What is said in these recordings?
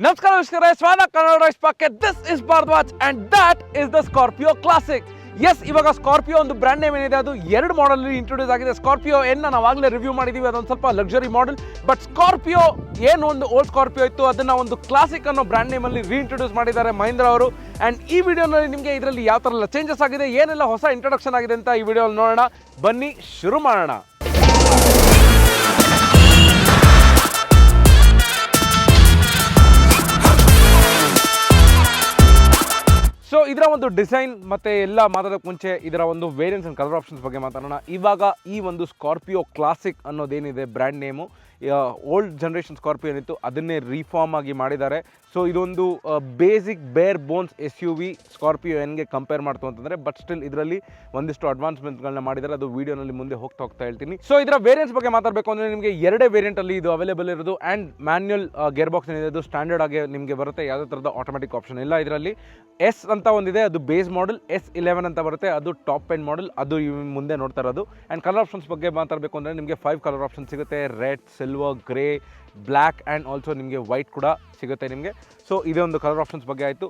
ನಮಸ್ಕಾರ ವೀಕ್ಷಕರೇ ಸ್ವಾನ ಕನ್ನಡ ರೈಸ್ ಪಾಕೆ this is Bharadwaj and that is the Scorpio Classic S ಇವಾಗ ಸ್ಕಾರ್ಪಿಯೋ ಒಂದು ಬ್ರ್ಯಾಂಡ್ ನೇಮ್ ಏನಿದೆ? ಅದು ಎರಡು ಮಾಡಲ್ ಇಂಟ್ರೊಡ್ಯೂಸ್ ಆಗಿದೆ. ಸ್ಕಾರ್ಪಿಯೋ ಎನ್ನ ನಾವು ಆಗಲೇ ರಿವ್ಯೂ ಮಾಡಿದೀವಿ. ಅದೊಂದು ಸ್ವಲ್ಪ ಲಕ್ಸುರಿ ಮಾಡಲ್ ಬಟ್ ಸ್ಕಾರ್ಪಿಯೋ ಏನು ಒಂದು ಓಲ್ಡ್ ಸ್ಕಾರ್ಪಿಯೋ ಇತ್ತು? ಅದನ್ನು ಒಂದು ಕ್ಲಾಸಿಕ್ ಅನ್ನೋ ಬ್ರ್ಯಾಂಡ್ ನೇಮಲ್ಲಿ ರೀಇಂಟ್ರೊಡ್ಯೂಸ್ ಮಾಡಿದ್ದಾರೆ ಮಹೇಂದ್ರ ಅವರು. ಆ್ಯಂಡ್ ಈ ವಿಡಿಯೋನಲ್ಲಿ ನಿಮಗೆ ಇದರಲ್ಲಿ ಯಾವ ಥರ ಚೇಂಜಸ್ ಆಗಿದೆ? ಏನೆಲ್ಲ ಹೊಸ ಇಂಟ್ರೊಡಕ್ಷನ್ ಆಗಿದೆ ಅಂತ ಈ ವಿಡಿಯೋಲ್ಲಿ ನೋಡೋಣ. ಬನ್ನಿ, ಶುರು ಮಾಡೋಣ. ಸೊ ಇದರ ಒಂದು ಡಿಸೈನ್ ಮತ್ತೆ ಎಲ್ಲ ಮಾತಾಡೋಕ್ಕೆ ಮುಂಚೆ ಇದರ ಒಂದು ವೇರಿಯನ್ಸ್ ಅಂಡ್ ಕಲರ್ ಆಪ್ಷನ್ಸ್ ಬಗ್ಗೆ ಮಾತಾಡೋಣ. ಇವಾಗ ಈ ಒಂದು Scorpio classic ಅನ್ನೋದೇನಿದೆ brand name old generation Scorpio ಏನಿತ್ತು, ಅದನ್ನೇ ರೀಫಾರ್ಮ್ ಆಗಿ ಮಾಡಿದ್ದಾರೆ. ಸೊ ಇದೊಂದು basic bare bones S U V Scorpio ಎನ್ಗೆ compare ಮಾಡ್ತು ಅಂತಂದರೆ ಬಟ್ ಸ್ಟಿಲ್ ಇದರಲ್ಲಿ ಒಂದಿಷ್ಟು ಅಡ್ವಾನ್ಸ್ಮೆಂಟ್ಗಳನ್ನ ಮಾಡಿದ್ದಾರೆ ಅದು ವೀಡಿಯೋನಲ್ಲಿ ಮುಂದೆ ಹೋಗ್ತಾ ಹೋಗ್ತಾ ಹೇಳ್ತೀನಿ. ಸೊ ಇದರ ವೇರಿಯನ್ಸ್ ಬಗ್ಗೆ ಮಾತಾಡಬೇಕು ಅಂದರೆ ನಿಮಗೆ ಎರಡೇ ವೇರಿಯಂಟಲ್ಲಿ ಇದು ಅವೈಲೇಬಲ್ ಇರೋದು ಆ್ಯಂಡ್ ಮ್ಯಾನ್ಯಲ್ ಗೇರ್ ಬಾಕ್ಸ್ ಏನಿದೆ, ಅದು ಸ್ಟ್ಯಾಂಡರ್ಡ್ ಆಗಿ ನಿಮಗೆ ಬರುತ್ತೆ. ಯಾವುದೇ ಥರದ ಆಟೋಮೆಟಿಕ್ ಆಪ್ಷನ್ ಇಲ್ಲ ಇದರಲ್ಲಿ. ಎಸ್ ಅಂತ ಒಂದಿದೆ, ಅದು ಬೇಸ್ ಮಾಡಲ್ ಎಸ್ ಇಲೆವೆನ್ ಅಂತ ಬರುತ್ತೆ, ಅದು ಟಾಪ್ ಎಂಡ್ ಮಾಡಲ್ ಅದು ಮುಂದೆ ನೋಡ್ತಾ ಇರೋದು. ಆ್ಯಂಡ್ ಕಲರ್ ಆಪ್ಷನ್ಸ್ ಬಗ್ಗೆ ಮಾತಾಡಬೇಕು ಅಂದರೆ ನಿಮಗೆ ಫೈವ್ ಕಲರ್ ಆಪ್ಷನ್ ಸಿಗುತ್ತೆ. Red silver grey black and also ನಿಮಗೆ ವೈಟ್ ಕೂಡ ಸಿಗುತ್ತೆ ನಿಮಗೆ. ಸೊ, ಇದೇ ಒಂದು ಕಲರ್ ಆಪ್ಷನ್ಸ್ ಬಗ್ಗೆ ಆಯಿತು.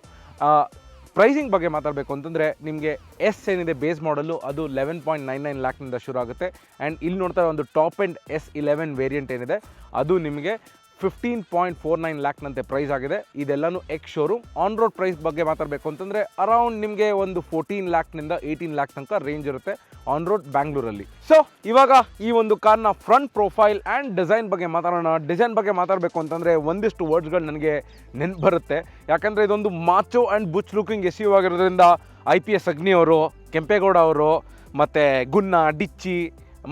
ಪ್ರೈಸಿಂಗ್ ಬಗ್ಗೆ ಮಾತಾಡಬೇಕು ಅಂತಂದರೆ ನಿಮಗೆ ಎಸ್ ಏನಿದೆ ಬೇಸ್ ಮಾಡಲು ಅದು ಲೆವೆನ್ ಪಾಯಿಂಟ್ ನೈನ್ ನೈನ್ ಲ್ಯಾಕ್ನಿಂದ ಶುರು ಆಗುತ್ತೆ. ಆ್ಯಂಡ್ ಇಲ್ಲಿ ನೋಡ್ತಾ ಒಂದು top end S eleven variant ಏನಿದೆ, ಅದು ನಿಮಗೆ ಫಿಫ್ಟೀನ್ ಪಾಯಿಂಟ್ ಫೋರ್ ನೈನ್ ಲ್ಯಾಕ್ನಂತೆ ಪ್ರೈಸ್ ಆಗಿದೆ. ಇದೆಲ್ಲನೂ ex showroom on road price ಬಗ್ಗೆ ಮಾತಾಡಬೇಕು ಅಂತಂದರೆ ಅರೌಂಡ್ ನಿಮಗೆ ಒಂದು ಫೋರ್ಟೀನ್ ಲ್ಯಾಕ್ನಿಂದ ಏಯ್ಟೀನ್ ಲ್ಯಾಕ್ ತನಕ ರೇಂಜ್ ಇರುತ್ತೆ. ಆನ್ ರೋಡ್ ಬ್ಯಾಂಗ್ಳೂರಲ್ಲಿ ಸೊ ಇವಾಗ ಈ ಒಂದು ಕಾರ್ನ ಫ್ರಂಟ್ ಪ್ರೊಫೈಲ್ ಆ್ಯಂಡ್ ಡಿಸೈನ್ ಬಗ್ಗೆ ಮಾತಾಡೋಣ. ಡಿಸೈನ್ ಬಗ್ಗೆ ಮಾತಾಡಬೇಕು ಅಂತಂದರೆ ಒಂದಿಷ್ಟು ವರ್ಡ್ಸ್ಗಳು ನನಗೆ ನೆನ್ಪು ಬರುತ್ತೆ. ಯಾಕಂದರೆ ಇದೊಂದು macho and butch looking S U ಆಗಿರೋದ್ರಿಂದ ಐ ಪಿ ಎಸ್ ಅಗ್ನಿ ಅವರು ಕೆಂಪೇಗೌಡ ಅವರು, ಮತ್ತು ಗುನ್ನ ಡಿಚ್ಚಿ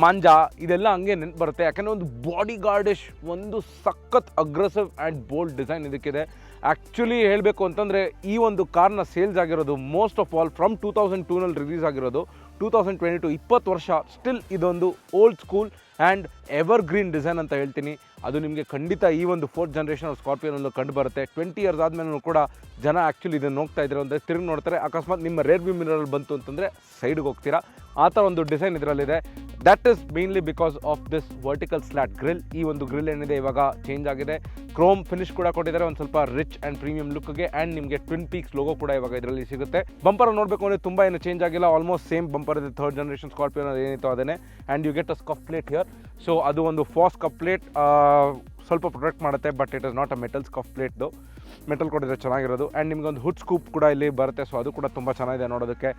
ಮಾಂಜಾ ಇದೆಲ್ಲ ಹಂಗೆ ನೆನ್ಪು ಬರುತ್ತೆ. ಯಾಕಂದರೆ ಒಂದು ಬಾಡಿ ಗಾರ್ಡಿಶ್ ಒಂದು ಸಖತ್ ಅಗ್ರೆಸಿವ್ ಆ್ಯಂಡ್ ಬೋಲ್ಡ್ ಡಿಸೈನ್ ಇದಕ್ಕಿದೆ. ಆ್ಯಕ್ಚುಲಿ ಹೇಳಬೇಕು ಅಂತಂದರೆ ಈ ಒಂದು ಕಾರ್ನ ಸೇಲ್ಸ್ ಆಗಿರೋದು most of all from two thousand ಟೂನಲ್ಲಿ release ಆಗಿರೋದು. ಟೂ ತೌಸಂಡ್ ಟ್ವೆಂಟಿ ಟು ಇಪ್ಪತ್ತು ವರ್ಷ ಸ್ಟಿಲ್ ಇದೊಂದು old school and evergreen design ಅಂತ ಹೇಳ್ತೀನಿ. ಅದು ನಿಮಗೆ ಖಂಡಿತ ಈ ಒಂದು ಫೋರ್ತ್ ಜನ್ರೇಷನ್ ಸ್ಕಾರ್ಪಿಯೋನಲ್ಲೂ ಕಂಡು ಬರುತ್ತೆ ಟ್ವೆಂಟಿ ಇಯರ್ಸ್ ಆದಮೇಲೂ ಕೂಡ ಜನ ಆ್ಯಕ್ಚುಲಿ ಇದನ್ನು ನೋಡ್ತಾ ಇದ್ದಾರೆ ಅಂದರೆ ತಿರುಗಿ ನೋಡ್ತಾರೆ. ಅಕಸ್ಮಾತ್ ನಿಮ್ಮ ರೇರ್ ವ್ಯೂ ಮಿರರಲ್ಲಿ ಬಂತು ಅಂತಂದರೆ ಸೈಡ್ಗೆ ಹೋಗ್ತೀರಾ? ಆ ಥರ ಒಂದು ಡಿಸೈನ್ ಇದರಲ್ಲಿದೆ. That is mainly because of this vertical slot grille ಈ ಒಂದು ಗ್ರಿಲ್ ಏನಿದೆ ಇವಾಗ ಚೇಂಜ್ ಆಗಿದೆ. ಕ್ರೋಮ್ ಫಿನಿಶ್ ಕೂಡ ಕೊಟ್ಟಿದ್ದಾರೆ, ಒಂದು ಸ್ವಲ್ಪ ರಿಚ್ ಆ್ಯಂಡ್ ಪ್ರೀಮಿಯಂ ಲುಕ್ಗೆ ಆ್ಯಂಡ್ ನಿಮಗೆ ಟ್ವಿನ್ ಪೀಕ್ಸ್ ಲೋಗೋ ಕೂಡ ಇವಾಗ ಇದರಲ್ಲಿ ಸಿಗುತ್ತೆ. ಬಂಪರ್ ನೋಡಬೇಕು ಅಂದರೆ ತುಂಬ ಏನು ಚೇಂಜ್ ಆಗಿಲ್ಲ ಆಲ್ಮೋಸ್ಟ್ ಸೇಮ್ ಬಂಪರ್ ಇದೆ. ಥರ್ಡ್ ಜನರೇಷನ್ ಸ್ಕಾರ್ಪಿಯೋ ಏನಿತ್ತು ಅದೇ and you get a scuff plate here so ಅದು ಒಂದು ಫಾಸ್ ಕಪ್ ಪ್ಲೇಟ್ ಸ್ವಲ್ಪ ಪ್ರೊಟೆಕ್ಟ್ ಮಾಡುತ್ತೆ but it is not a metal scuff ಪ್ಲೇಟ್ದು metal ಕೊಟ್ಟಿದ್ರೆ ಚೆನ್ನಾಗಿರೋದು. ಆ್ಯಂಡ್ ನಿಮ್ಗೆ ಒಂದು ಹುಡ್ ಸ್ಕೂಪ್ ಕೂಡ ಇಲ್ಲಿ ಬರುತ್ತೆ ಸೊ ಅದು ಕೂಡ ತುಂಬ ಚೆನ್ನಾಗಿದೆ ನೋಡೋದಕ್ಕೆ.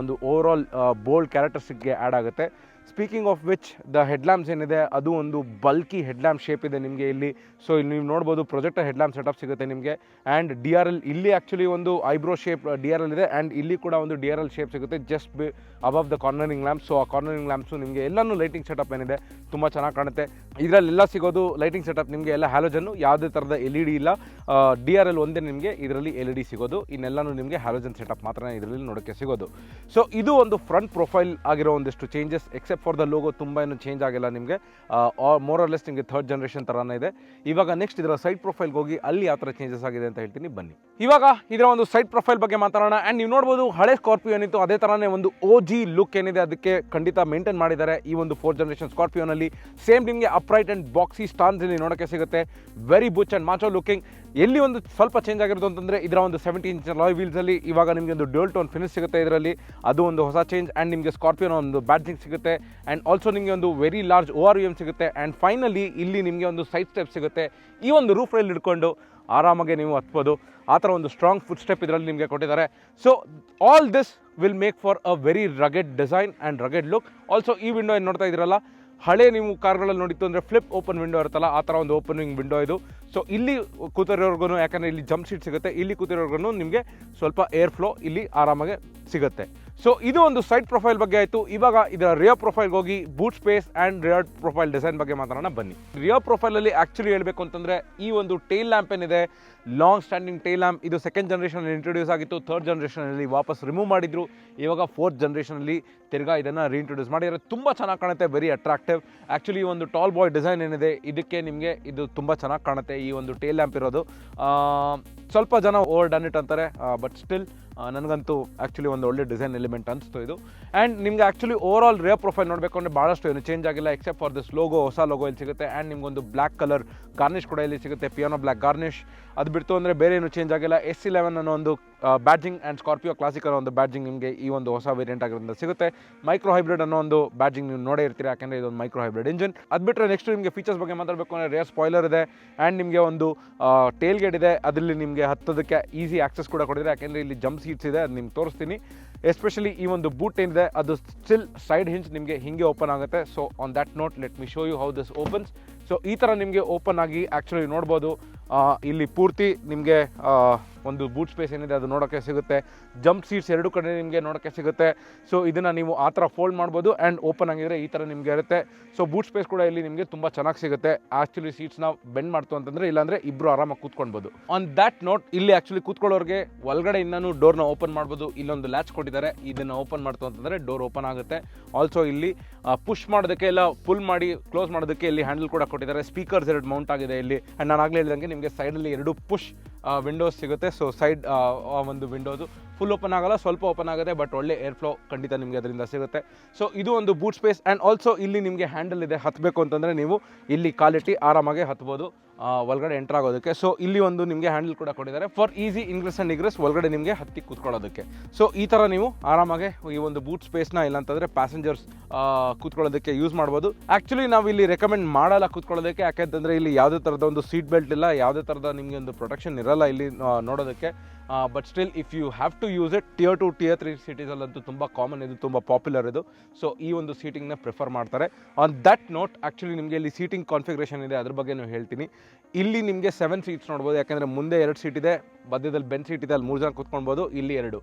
ಒಂದು ಓವರ್ ಆಲ್ ಬೋಲ್ಡ್ ಕ್ಯಾರೆಕ್ಟರ್ಸಿಗೆ ಆ್ಯಡ್ ಆಗುತ್ತೆ. Speaking of which the headlamps ಏನಿದೆ, ಅದು ಒಂದು ಬಲ್ಕಿ ಹೆಡ್ಲ್ಯಾಂಪ್ ಶೇಪ್ ಇದೆ ನಿಮಗೆ ಇಲ್ಲಿ. ಸೊ ಇಲ್ಲಿ ನೀವು ನೋಡ್ಬೋದು ಪ್ರೊಜೆಕ್ಟರ್ ಹೆಡ್ಲ್ಯಾಂಪ್ ಸೆಟಪ್ ಸಿಗುತ್ತೆ ನಿಮಗೆ. ಆ್ಯಂಡ್ ಡಿ ಆರ್ ಎಲ್ ಇಲ್ಲಿ ಆ್ಯಕ್ಚುಲಿ ಒಂದು eyebrow shape D R L ಇದೆ. ಆ್ಯಂಡ್ ಇಲ್ಲಿ ಕೂಡ ಒಂದು ಡಿ ಆರ್ ಎಲ್ ಶೇಪ್ ಸಿಗುತ್ತೆ just be above the cornering lamp so ಆ ಕಾರ್ನರಿಂಗ್ ಲ್ಯಾಂಪ್ಸು ನಿಮಗೆ ಎಲ್ಲನೂ ಲೈಟಿಂಗ್ ಸೆಟಪ್ ಏನಿದೆ, ತುಂಬ ಚೆನ್ನಾಗಿ ಕಾಣುತ್ತೆ. ಇದರಲ್ಲೆಲ್ಲ ಸಿಗೋದು ಲೈಟಿಂಗ್ ಸೆಟಪ್ ನಿಮಗೆ ಎಲ್ಲ ಹ್ಯಾಲೋಜನ್ನು ಯಾವುದೇ ಥರದ ಎಲ್ ಇ ಡಿ ಇಲ್ಲ. ಡಿ ಆರ್ ಎಲ್ ಒಂದೇ ನಿಮಗೆ ಇದರಲ್ಲಿ ಎಲ್ ಇ ಡಿ ಸಿಗೋದು. ಇನ್ನೆಲ್ಲನೂ ನಿಮಗೆ ಹ್ಯಾಲೋಜನ್ ಸೆಟಪ್ ಮಾತ್ರ ಇದರಲ್ಲಿ ನೋಡೋಕ್ಕೆ ಸಿಗೋದು. ಸೊ ಇದು ಒಂದು ಫ್ರಂಟ್ ಪ್ರೊಫೈಲ್ ಆಗಿರೋ ಒಂದಿಷ್ಟು changes except for the logo ತುಂಬ ಏನು ಚೇಂಜ್ ಆಗಿಲ್ಲ ನಿಮಗೆ. ಮೋರ್ ಆರ್ ಲೆಸ್ ನಿಮಗೆ ಥರ್ಡ್ ಜನರೇಷನ್ ಥರನೇ ಇದೆ. ಇವಾಗ ನೆಕ್ಸ್ಟ್ ಇದರ ಸೈಡ್ ಪ್ರೊಫೈಲ್ಗೆ ಹೋಗಿ ಅಲ್ಲಿ ಯಾವ ಥರ ಚೇಂಜಸ್ ಆಗಿದೆ ಅಂತ ಹೇಳ್ತೀನಿ, ಬನ್ನಿ. ಇವಾಗ ಇದರ ಒಂದು ಸೈಡ್ ಪ್ರೊಫೈಲ್ ಬಗ್ಗೆ ಮಾತಾಡೋಣ. ಆ್ಯಂಡ್ ನೀವು ನೋಡ್ಬೋದು ಹಳೆ ಸ್ಕಾರ್ಪಿಯೋ ಏನಿತ್ತು, ಅದೇ ಥರನೇ ಒಂದು ಓ ಜಿ ಲುಕ್ ಏನಿದೆ, ಅದಕ್ಕೆ ಖಂಡಿತ ಮೇಂಟೈನ್ ಮಾಡಿದ್ದಾರೆ ಈ ಒಂದು ಫೋರ್ ಜನರೇಷನ್ ಸ್ಕಾರ್ಪಿಯೋನಲ್ಲಿ ಸೇಮ್ ನಿಮಗೆ ಅಪ್ರೈಟ್ ಆ್ಯಂಡ್ ಬಾಕ್ಸಿ ಸ್ಟಾನ್ಸ್ ಇಲ್ಲಿ ನೋಡೋಕ್ಕೆ ಸಿಗುತ್ತೆ. Very butch and macho looking ಎಲ್ಲಿ ಒಂದು ಸ್ವಲ್ಪ ಚೇಂಜ್ ಆಗಿರೋದು ಅಂತಂದರೆ ಇದರ ಒಂದು ಸೆವೆಂಟಿ ಇಂಚ್ ಲಾಯ್ ವೀಲ್ಸಲ್ಲಿ ಇವಾಗ ನಿಮಗೆ ಒಂದು ಡೋಲ್ ಟೋನ್ ಫಿನಿಶ್ ಸಿಗುತ್ತೆ ಇದರಲ್ಲಿ. ಅದು ಒಂದು ಹೊಸ ಚೇಂಜ್ ಆ್ಯಂಡ್ ನಿಮಗೆ ಸ್ಕಾರ್ಪಿಯೋನ ಒಂದು ಬ್ಯಾಟ್ರಿಂಗ್ ಸಿಗುತ್ತೆ. ಆ್ಯಂಡ್ ಆಲ್ಸೋ ನಿಮಗೆ ಒಂದು very large O R U M ಸಿಗುತ್ತೆ. ಆ್ಯಂಡ್ ಫೈನಲಿ ಇಲ್ಲಿ ನಿಮಗೆ ಒಂದು ಸೈಡ್ ಸ್ಟೆಪ್ ಸಿಗುತ್ತೆ. ಈ ಒಂದು ರೂಫ್ ರೈಲ್ ಹಿಡ್ಕೊಂಡು ಆರಾಮಾಗಿ ನೀವು ಹತ್ಬೋದು. ಆ ಥರ ಒಂದು ಸ್ಟ್ರಾಂಗ್ ಫುಡ್ ಸ್ಟೆಪ್ ಇದರಲ್ಲಿ ನಿಮಗೆ ಕೊಟ್ಟಿದ್ದಾರೆ. So all this will make for a very rugged design and rugged look also ಈ ವಿಂಡೋ ಏನು ನೋಡ್ತಾ ಇದ್ದೀರಲ್ಲ? ಹಳೆ ನೀವು ಕಾರ್ಗಳಲ್ಲಿ ನೋಡಿತ್ತು ಅಂದರೆ ಫ್ಲಿಪ್ ಓಪನ್ ವಿಂಡೋ ಇರುತ್ತಲ್ಲ, ಆ ಥರ ಒಂದು ಓಪನಿಂಗ್ ವಿಂಡೋ ಇದು. ಸೊ ಇಲ್ಲಿ ಕೂತಿರೋರ್ಗು ಯಾಕಂದರೆ ಇಲ್ಲಿ ಜಂಪ್ ಸೀಟ್ ಸಿಗುತ್ತೆ, ಇಲ್ಲಿ ಕೂತಿರೋರ್ಗು ನಿಮಗೆ ಸ್ವಲ್ಪ ಏರ್ ಫ್ಲೋ ಇಲ್ಲಿ ಆರಾಮಾಗಿ ಸಿಗುತ್ತೆ. ಸೊ ಇದು ಒಂದು ಸೈಡ್ ಪ್ರೊಫೈಲ್ ಬಗ್ಗೆ ಆಯಿತು. ಇವಾಗ ಇದರ ರಿಯರ್ ಪ್ರೊಫೈಲ್ಗೆ ಹೋಗಿ boot space and rear profile design ಬಗ್ಗೆ ಮಾತಾಡೋಣ ಬನ್ನಿ. ರಿಯರ್ ಪ್ರೊಫೈಲಲ್ಲಿ ಆ್ಯಕ್ಚುಲಿ ಹೇಳಬೇಕು ಅಂತಂದರೆ ಈ ಒಂದು ಟೇಲ್ ಲ್ಯಾಂಪ್ ಏನಿದೆ ಲಾಂಗ್ ಸ್ಟ್ಯಾಂಡಿಂಗ್ ಟೇಲ್ ಲ್ಯಾಂಪ್ ಇದು ಸೆಕೆಂಡ್ ಜನ್ರೇಷನಲ್ಲಿ ಇಂಟ್ರೊಡ್ಯೂಸ್ ಆಗಿತ್ತು ಥರ್ಡ್ ಜನ್ರೇಷನಲ್ಲಿ ವಾಪಸ್ ರಿಮೂವ್ ಮಾಡಿದ್ರು. ಇವಾಗ ಫೋರ್ತ್ ಜನ್ರೇಷನಲ್ಲಿ ತಿರ್ಗಾ ಇದನ್ನು ರೀಇಂಟ್ರೊಡ್ಯೂಸ್ ಮಾಡಿದರೆ ತುಂಬ ಚೆನ್ನಾಗಿ ಕಾಣುತ್ತೆ ವೆರಿ ಅಟ್ರಾಕ್ಟಿವ್ ಆ್ಯಕ್ಚುಲಿ ಒಂದು ಟಾಲ್ ಬಾಯ್ ಡಿಸೈನ್ ಏನಿದೆ, ಇದಕ್ಕೆ ನಿಮಗೆ ಇದು ತುಂಬ ಚೆನ್ನಾಗಿ ಕಾಣುತ್ತೆ, ಈ ಒಂದು ಟೇಲ್ ಲ್ಯಾಂಪ್ ಇರೋದು. ಸ್ವಲ್ಪ ಜನ ಓವರ್ ಡನ್ ಇಟ್ ಅಂತಾರೆ ಬಟ್ ಸ್ಟಿಲ್ ನನಗಂತೂ ಆ್ಯಕ್ಚುಲಿ ಒಂದು ಒಳ್ಳೆ ಡಿಸೈನ್ ಎಲಿಮೆಂಟ್ ಅನಿಸ್ತು ಇದು. ಆ್ಯಂಡ್ ನಿಮ್ಗೆ actually overall rear profile ನೋಡಬೇಕು ಅಂದರೆ ಭಾಳಷ್ಟು ಏನು ಚೇಂಜ್ ಆಗಿಲ್ಲ ಎಕ್ಸೆಪ್ಟ್ ಫಾರ್ ದಿಸ್ ಲೋಗೋ ಹೊಸ ಲೋಗೋ ಇಲ್ಲಿ ಸಿಗುತ್ತೆ. ಆ್ಯಂಡ್ ನಿಮ್ಗೊಂದು ಬ್ಲ್ಯಾಕ್ ಕಲರ್ ಗಾರ್ನಿಷ್ ಕೂಡ ಇಲ್ಲಿ ಸಿಗುತ್ತೆ ಪಿಯಾನೋ ಬ್ಲ್ಯಾಕ್ ಗಾರ್ನಿಷ್ ಅದು ಬಿಡ್ತು ಅಂದರೆ ಬೇರೆ ಏನು ಚೇಂಜ್ ಆಗಿಲ್ಲ. ಎಸ್ ಸಿ ಲೆವೆನ್ ಅನ್ನೋ ಒಂದು ಬ್ಯಾಡ್ಜಿಂಗ್ ಆ್ಯಂಡ್ ಸ್ಕಾರ್ಪಿಯೋ ಕ್ಲಾಸಿಕ್ ಅನ್ನೋ ಒಂದು ಬ್ಯಾಡ್ಜಿಂಗ್ ನಿಮಗೆ ಈ ಒಂದು ಹೊಸ ವೇರಿಯಂಟ್ ಆಗಿರೋದ್ರಿಂದ ಸಿಗುತ್ತೆ. ಮೈಕ್ರೋ ಹೈಬ್ರಿಡ್ ಅನ್ನೋ ಒಂದು ಬ್ಯಾಡ್ಜಿಂಗ್ ನೀವು ನೋಡೇ ಇರ್ತೀರಿ, ಯಾಕೆಂದರೆ ಇದೊಂದು ಮೈಕ್ರೋ ಹೈಬ್ರಿಡ್ ಇಂಜಿನ್ ಅದು ಬಿಟ್ಟರೆ ನೆಕ್ಸ್ಟ್ ನಿಮಗೆ ಫೀಚರ್ಸ್ ಬಗ್ಗೆ ಮಾತಾಡಬೇಕು ಅಂದರೆ ರೇರ್ ಸ್ಪಾಯ್ಲರ್ ಇದೆ ಆ್ಯಂಡ್ ನಿಮಗೆ ಒಂದು ಟೇಲ್ ಗೇಟ್ ಇದೆ. ಅದರಲ್ಲಿ ನಿಮಗೆ ಹತ್ತೋದಕ್ಕೆ ಈಸಿ ಆಕ್ಸೆಸ್ ಕೂಡ ಕೊಡಿದ್ರೆ, ಯಾಕೆಂದರೆ ಇಲ್ಲಿ ಜಂಪ್ ಸೀಟ್ಸ್ ಇದೆ, ಅದು ನಿಮ್ಗೆ ತೋರಿಸ್ತೀನಿ. ಎಸ್ಪೆಷಲಿ ಈ ಒಂದು ಬೂಟ್ ಏನಿದೆ, ಅದು ಸ್ಟಿಲ್ ಸೈಡ್ ಹಿಂಚ್ ನಿಮಗೆ ಹಿಂಗೆ ಓಪನ್ ಆಗುತ್ತೆ. So on that note let me show you how this opens so ಈ ಥರ ನಿಮಗೆ ಓಪನ್ ಆಗಿ ಆ್ಯಕ್ಚುಲಿ ನೋಡ್ಬೋದು. ಇಲ್ಲಿ ಪೂರ್ತಿ ನಿಮಗೆ ಒಂದು ಬೂಟ್ ಸ್ಪೇಸ್ ಏನಿದೆ ಅದು ನೋಡೋಕ್ಕೆ ಸಿಗುತ್ತೆ. ಜಂಪ್ ಸೀಟ್ಸ್ ಎರಡು ಕಡೆ ನಿಮಗೆ ನೋಡೋಕ್ಕೆ ಸಿಗುತ್ತೆ. ಸೊ ಇದನ್ನು ನೀವು ಆ ಥರ ಫೋಲ್ಡ್ ಮಾಡ್ಬೋದು ಆ್ಯಂಡ್ ಓಪನ್ ಆಗಿದ್ರೆ ಈ ಥರ ನಿಮಗೆ ಇರುತ್ತೆ. ಸೊ ಬೂಟ್ ಸ್ಪೇಸ್ ಕೂಡ ಇಲ್ಲಿ ನಿಮಗೆ ತುಂಬ ಚೆನ್ನಾಗಿ ಸಿಗುತ್ತೆ. ಆ್ಯಕ್ಚುಲಿ ಸೀಟ್ಸ್ನ ಬೆಂಡ್ ಮಾಡ್ತು ಅಂತಂದರೆ ಇಲ್ಲಾಂದರೆ ಇಬ್ಬರು ಆರಾಮಾಗಿ ಕೂತ್ಕೊಳ್ಬೋದು. ಆನ್ ದ್ಯಾಟ್ ನೋಟ್ ಇಲ್ಲಿ ಆ್ಯಕ್ಚುಲಿ ಕೂತ್ಕೊಳ್ಳೋರಿಗೆ ಒಳಗಡೆ ಇನ್ನೂ ಡೋರ್ನ ಓಪನ್ ಮಾಡ್ಬೋದು. ಇಲ್ಲೊಂದು ಲ್ಯಾಚ್ ಕೊಟ್ಟಿದ್ದಾರೆ. ಇದನ್ನು ಓಪನ್ ಮಾಡ್ತು ಅಂತಂದರೆ ಡೋರ್ ಓಪನ್ ಆಗುತ್ತೆ. ಆಲ್ಸೋ ಇಲ್ಲಿ ಪುಷ್ ಮಾಡೋದಕ್ಕೆ ಇಲ್ಲ ಫುಲ್ ಮಾಡಿ ಕ್ಲೋಸ್ ಮಾಡೋದಕ್ಕೆ ಇಲ್ಲಿ ಹ್ಯಾಂಡಲ್ ಕೂಡ ಕೊಟ್ಟಿದ್ದಾರೆ. ಸ್ಪೀಕರ್ಸ್ ಎರಡು ಮೌಂಟ್ ಆಗಿದೆ ಇಲ್ಲಿ. ಆ್ಯಂಡ್ ನಾನು ಆಗಲೇ ಹೇಳಿದಂಗೆ ನಿಮಗೆ ಸೈಡಲ್ಲಿ ಎರಡು ಪುಷ್ ವಿಂಡೋಸ್ ಸಿಗುತ್ತೆ. ಸೊ ಸೈಡ್ ಒಂದು ವಿಂಡೋದು ಫುಲ್ ಓಪನ್ ಆಗಲ್ಲ, ಸ್ವಲ್ಪ ಓಪನ್ ಆಗುತ್ತೆ ಬಟ್ ಒಳ್ಳೆ ಏರ್ ಫ್ಲೋ ಖಂಡಿತ ನಿಮಗೆ ಅದರಿಂದ ಸಿಗುತ್ತೆ. ಸೊ ಇದು ಒಂದು ಬೂಟ್ ಸ್ಪೇಸ್ ಆ್ಯಂಡ್ ಆಲ್ಸೋ ಇಲ್ಲಿ ನಿಮಗೆ ಹ್ಯಾಂಡಲ್ ಇದೆ ಹತ್ತಬೇಕು ಅಂತಂದರೆ ನೀವು ಇಲ್ಲಿ ಕಾಲಿಟ್ಟು ಆರಾಮಾಗಿ ಹತ್ಬೋದು. ಒಳಗಡೆ ಎಂಟರ್ ಆಗೋದಕ್ಕೆ. ಸೊ ಇಲ್ಲಿ ಒಂದು ನಿಮಗೆ ಹ್ಯಾಂಡಲ್ ಕೂಡ ಕೊಟ್ಟಿದ್ದಾರೆ. For easy ingress and egress ಒಳಗಡೆ ನಿಮಗೆ ಹತ್ತಿ ಕೂತ್ಕೊಳ್ಳೋದಕ್ಕೆ. ಸೊ ಈ ಥರ ನೀವು ಆರಾಮಾಗಿ ಈ ಒಂದು ಬೂಟ್ ಸ್ಪೇಸ್ನ ಇಲ್ಲಾಂತಂದರೆ ಪ್ಯಾಸೆಂಜರ್ಸ್ ಕೂತ್ಕೊಳ್ಳೋದಕ್ಕೆ ಯೂಸ್ ಮಾಡ್ಬೋದು. ಆ್ಯಕ್ಚುಲಿ ನಾವು ಇಲ್ಲಿ ರೆಕಮೆಂಡ್ ಮಾಡಲ್ಲ ಕೂತ್ಕೊಳ್ಳೋದಕ್ಕೆ. ಯಾಕೆಂತಂದರೆ ಇಲ್ಲಿ ಯಾವುದೇ ಥರದ ಒಂದು ಸೀಟ್ ಬೆಲ್ಟ್ ಇಲ್ಲ, ಯಾವುದೇ ಥರದ ನಿಮಗೆ ಒಂದು ಪ್ರೊಟೆಕ್ಷನ್ ಇರಲ್ಲ ಇಲ್ಲಿ ನೋಡೋದಕ್ಕೆ. But still if you have to use it tier two tier three ಸಿಟೀಸಲ್ಲಂತೂ ತುಂಬ ಕಾಮನ್ ಇದು ತುಂಬ ಪಾಪ್ಯುಲರ್ ಇದು. ಸೊ ಈ ಒಂದು ಸೀಟಿಂಗ್ನ ಪ್ರಿಫರ್ ಮಾಡ್ತಾರೆ. ಆನ್ ದಟ್ ನೋಟ್ ಆ್ಯಕ್ಚುಲಿ ನಿಮಗೆ ಇಲ್ಲಿ ಸೀಟಿಂಗ್ ಕಾನ್ಫಿಗ್ರೇಷನ್ ಇದೆ, ಅದ್ರ ಬಗ್ಗೆ ಹೇಳ್ತೀನಿ. ಇಲ್ಲಿ ನಿಮಗೆ ಸೆವೆನ್ ಸೀಟ್ಸ್ ನೋಡ್ಬೋದು. ಯಾಕಂದರೆ ಮುಂದೆ ಎರಡು ಸೀಟ್ ಇದೆ, ಮಧ್ಯದಲ್ಲಿ ಬೆನ್ ಸೀಟ್ ಇದೆ, ಅಲ್ಲಿ ಮೂರು ಜನ ಕೂತ್ಕೊಳ್ಬೋದು, ಇಲ್ಲಿ ಎರಡು.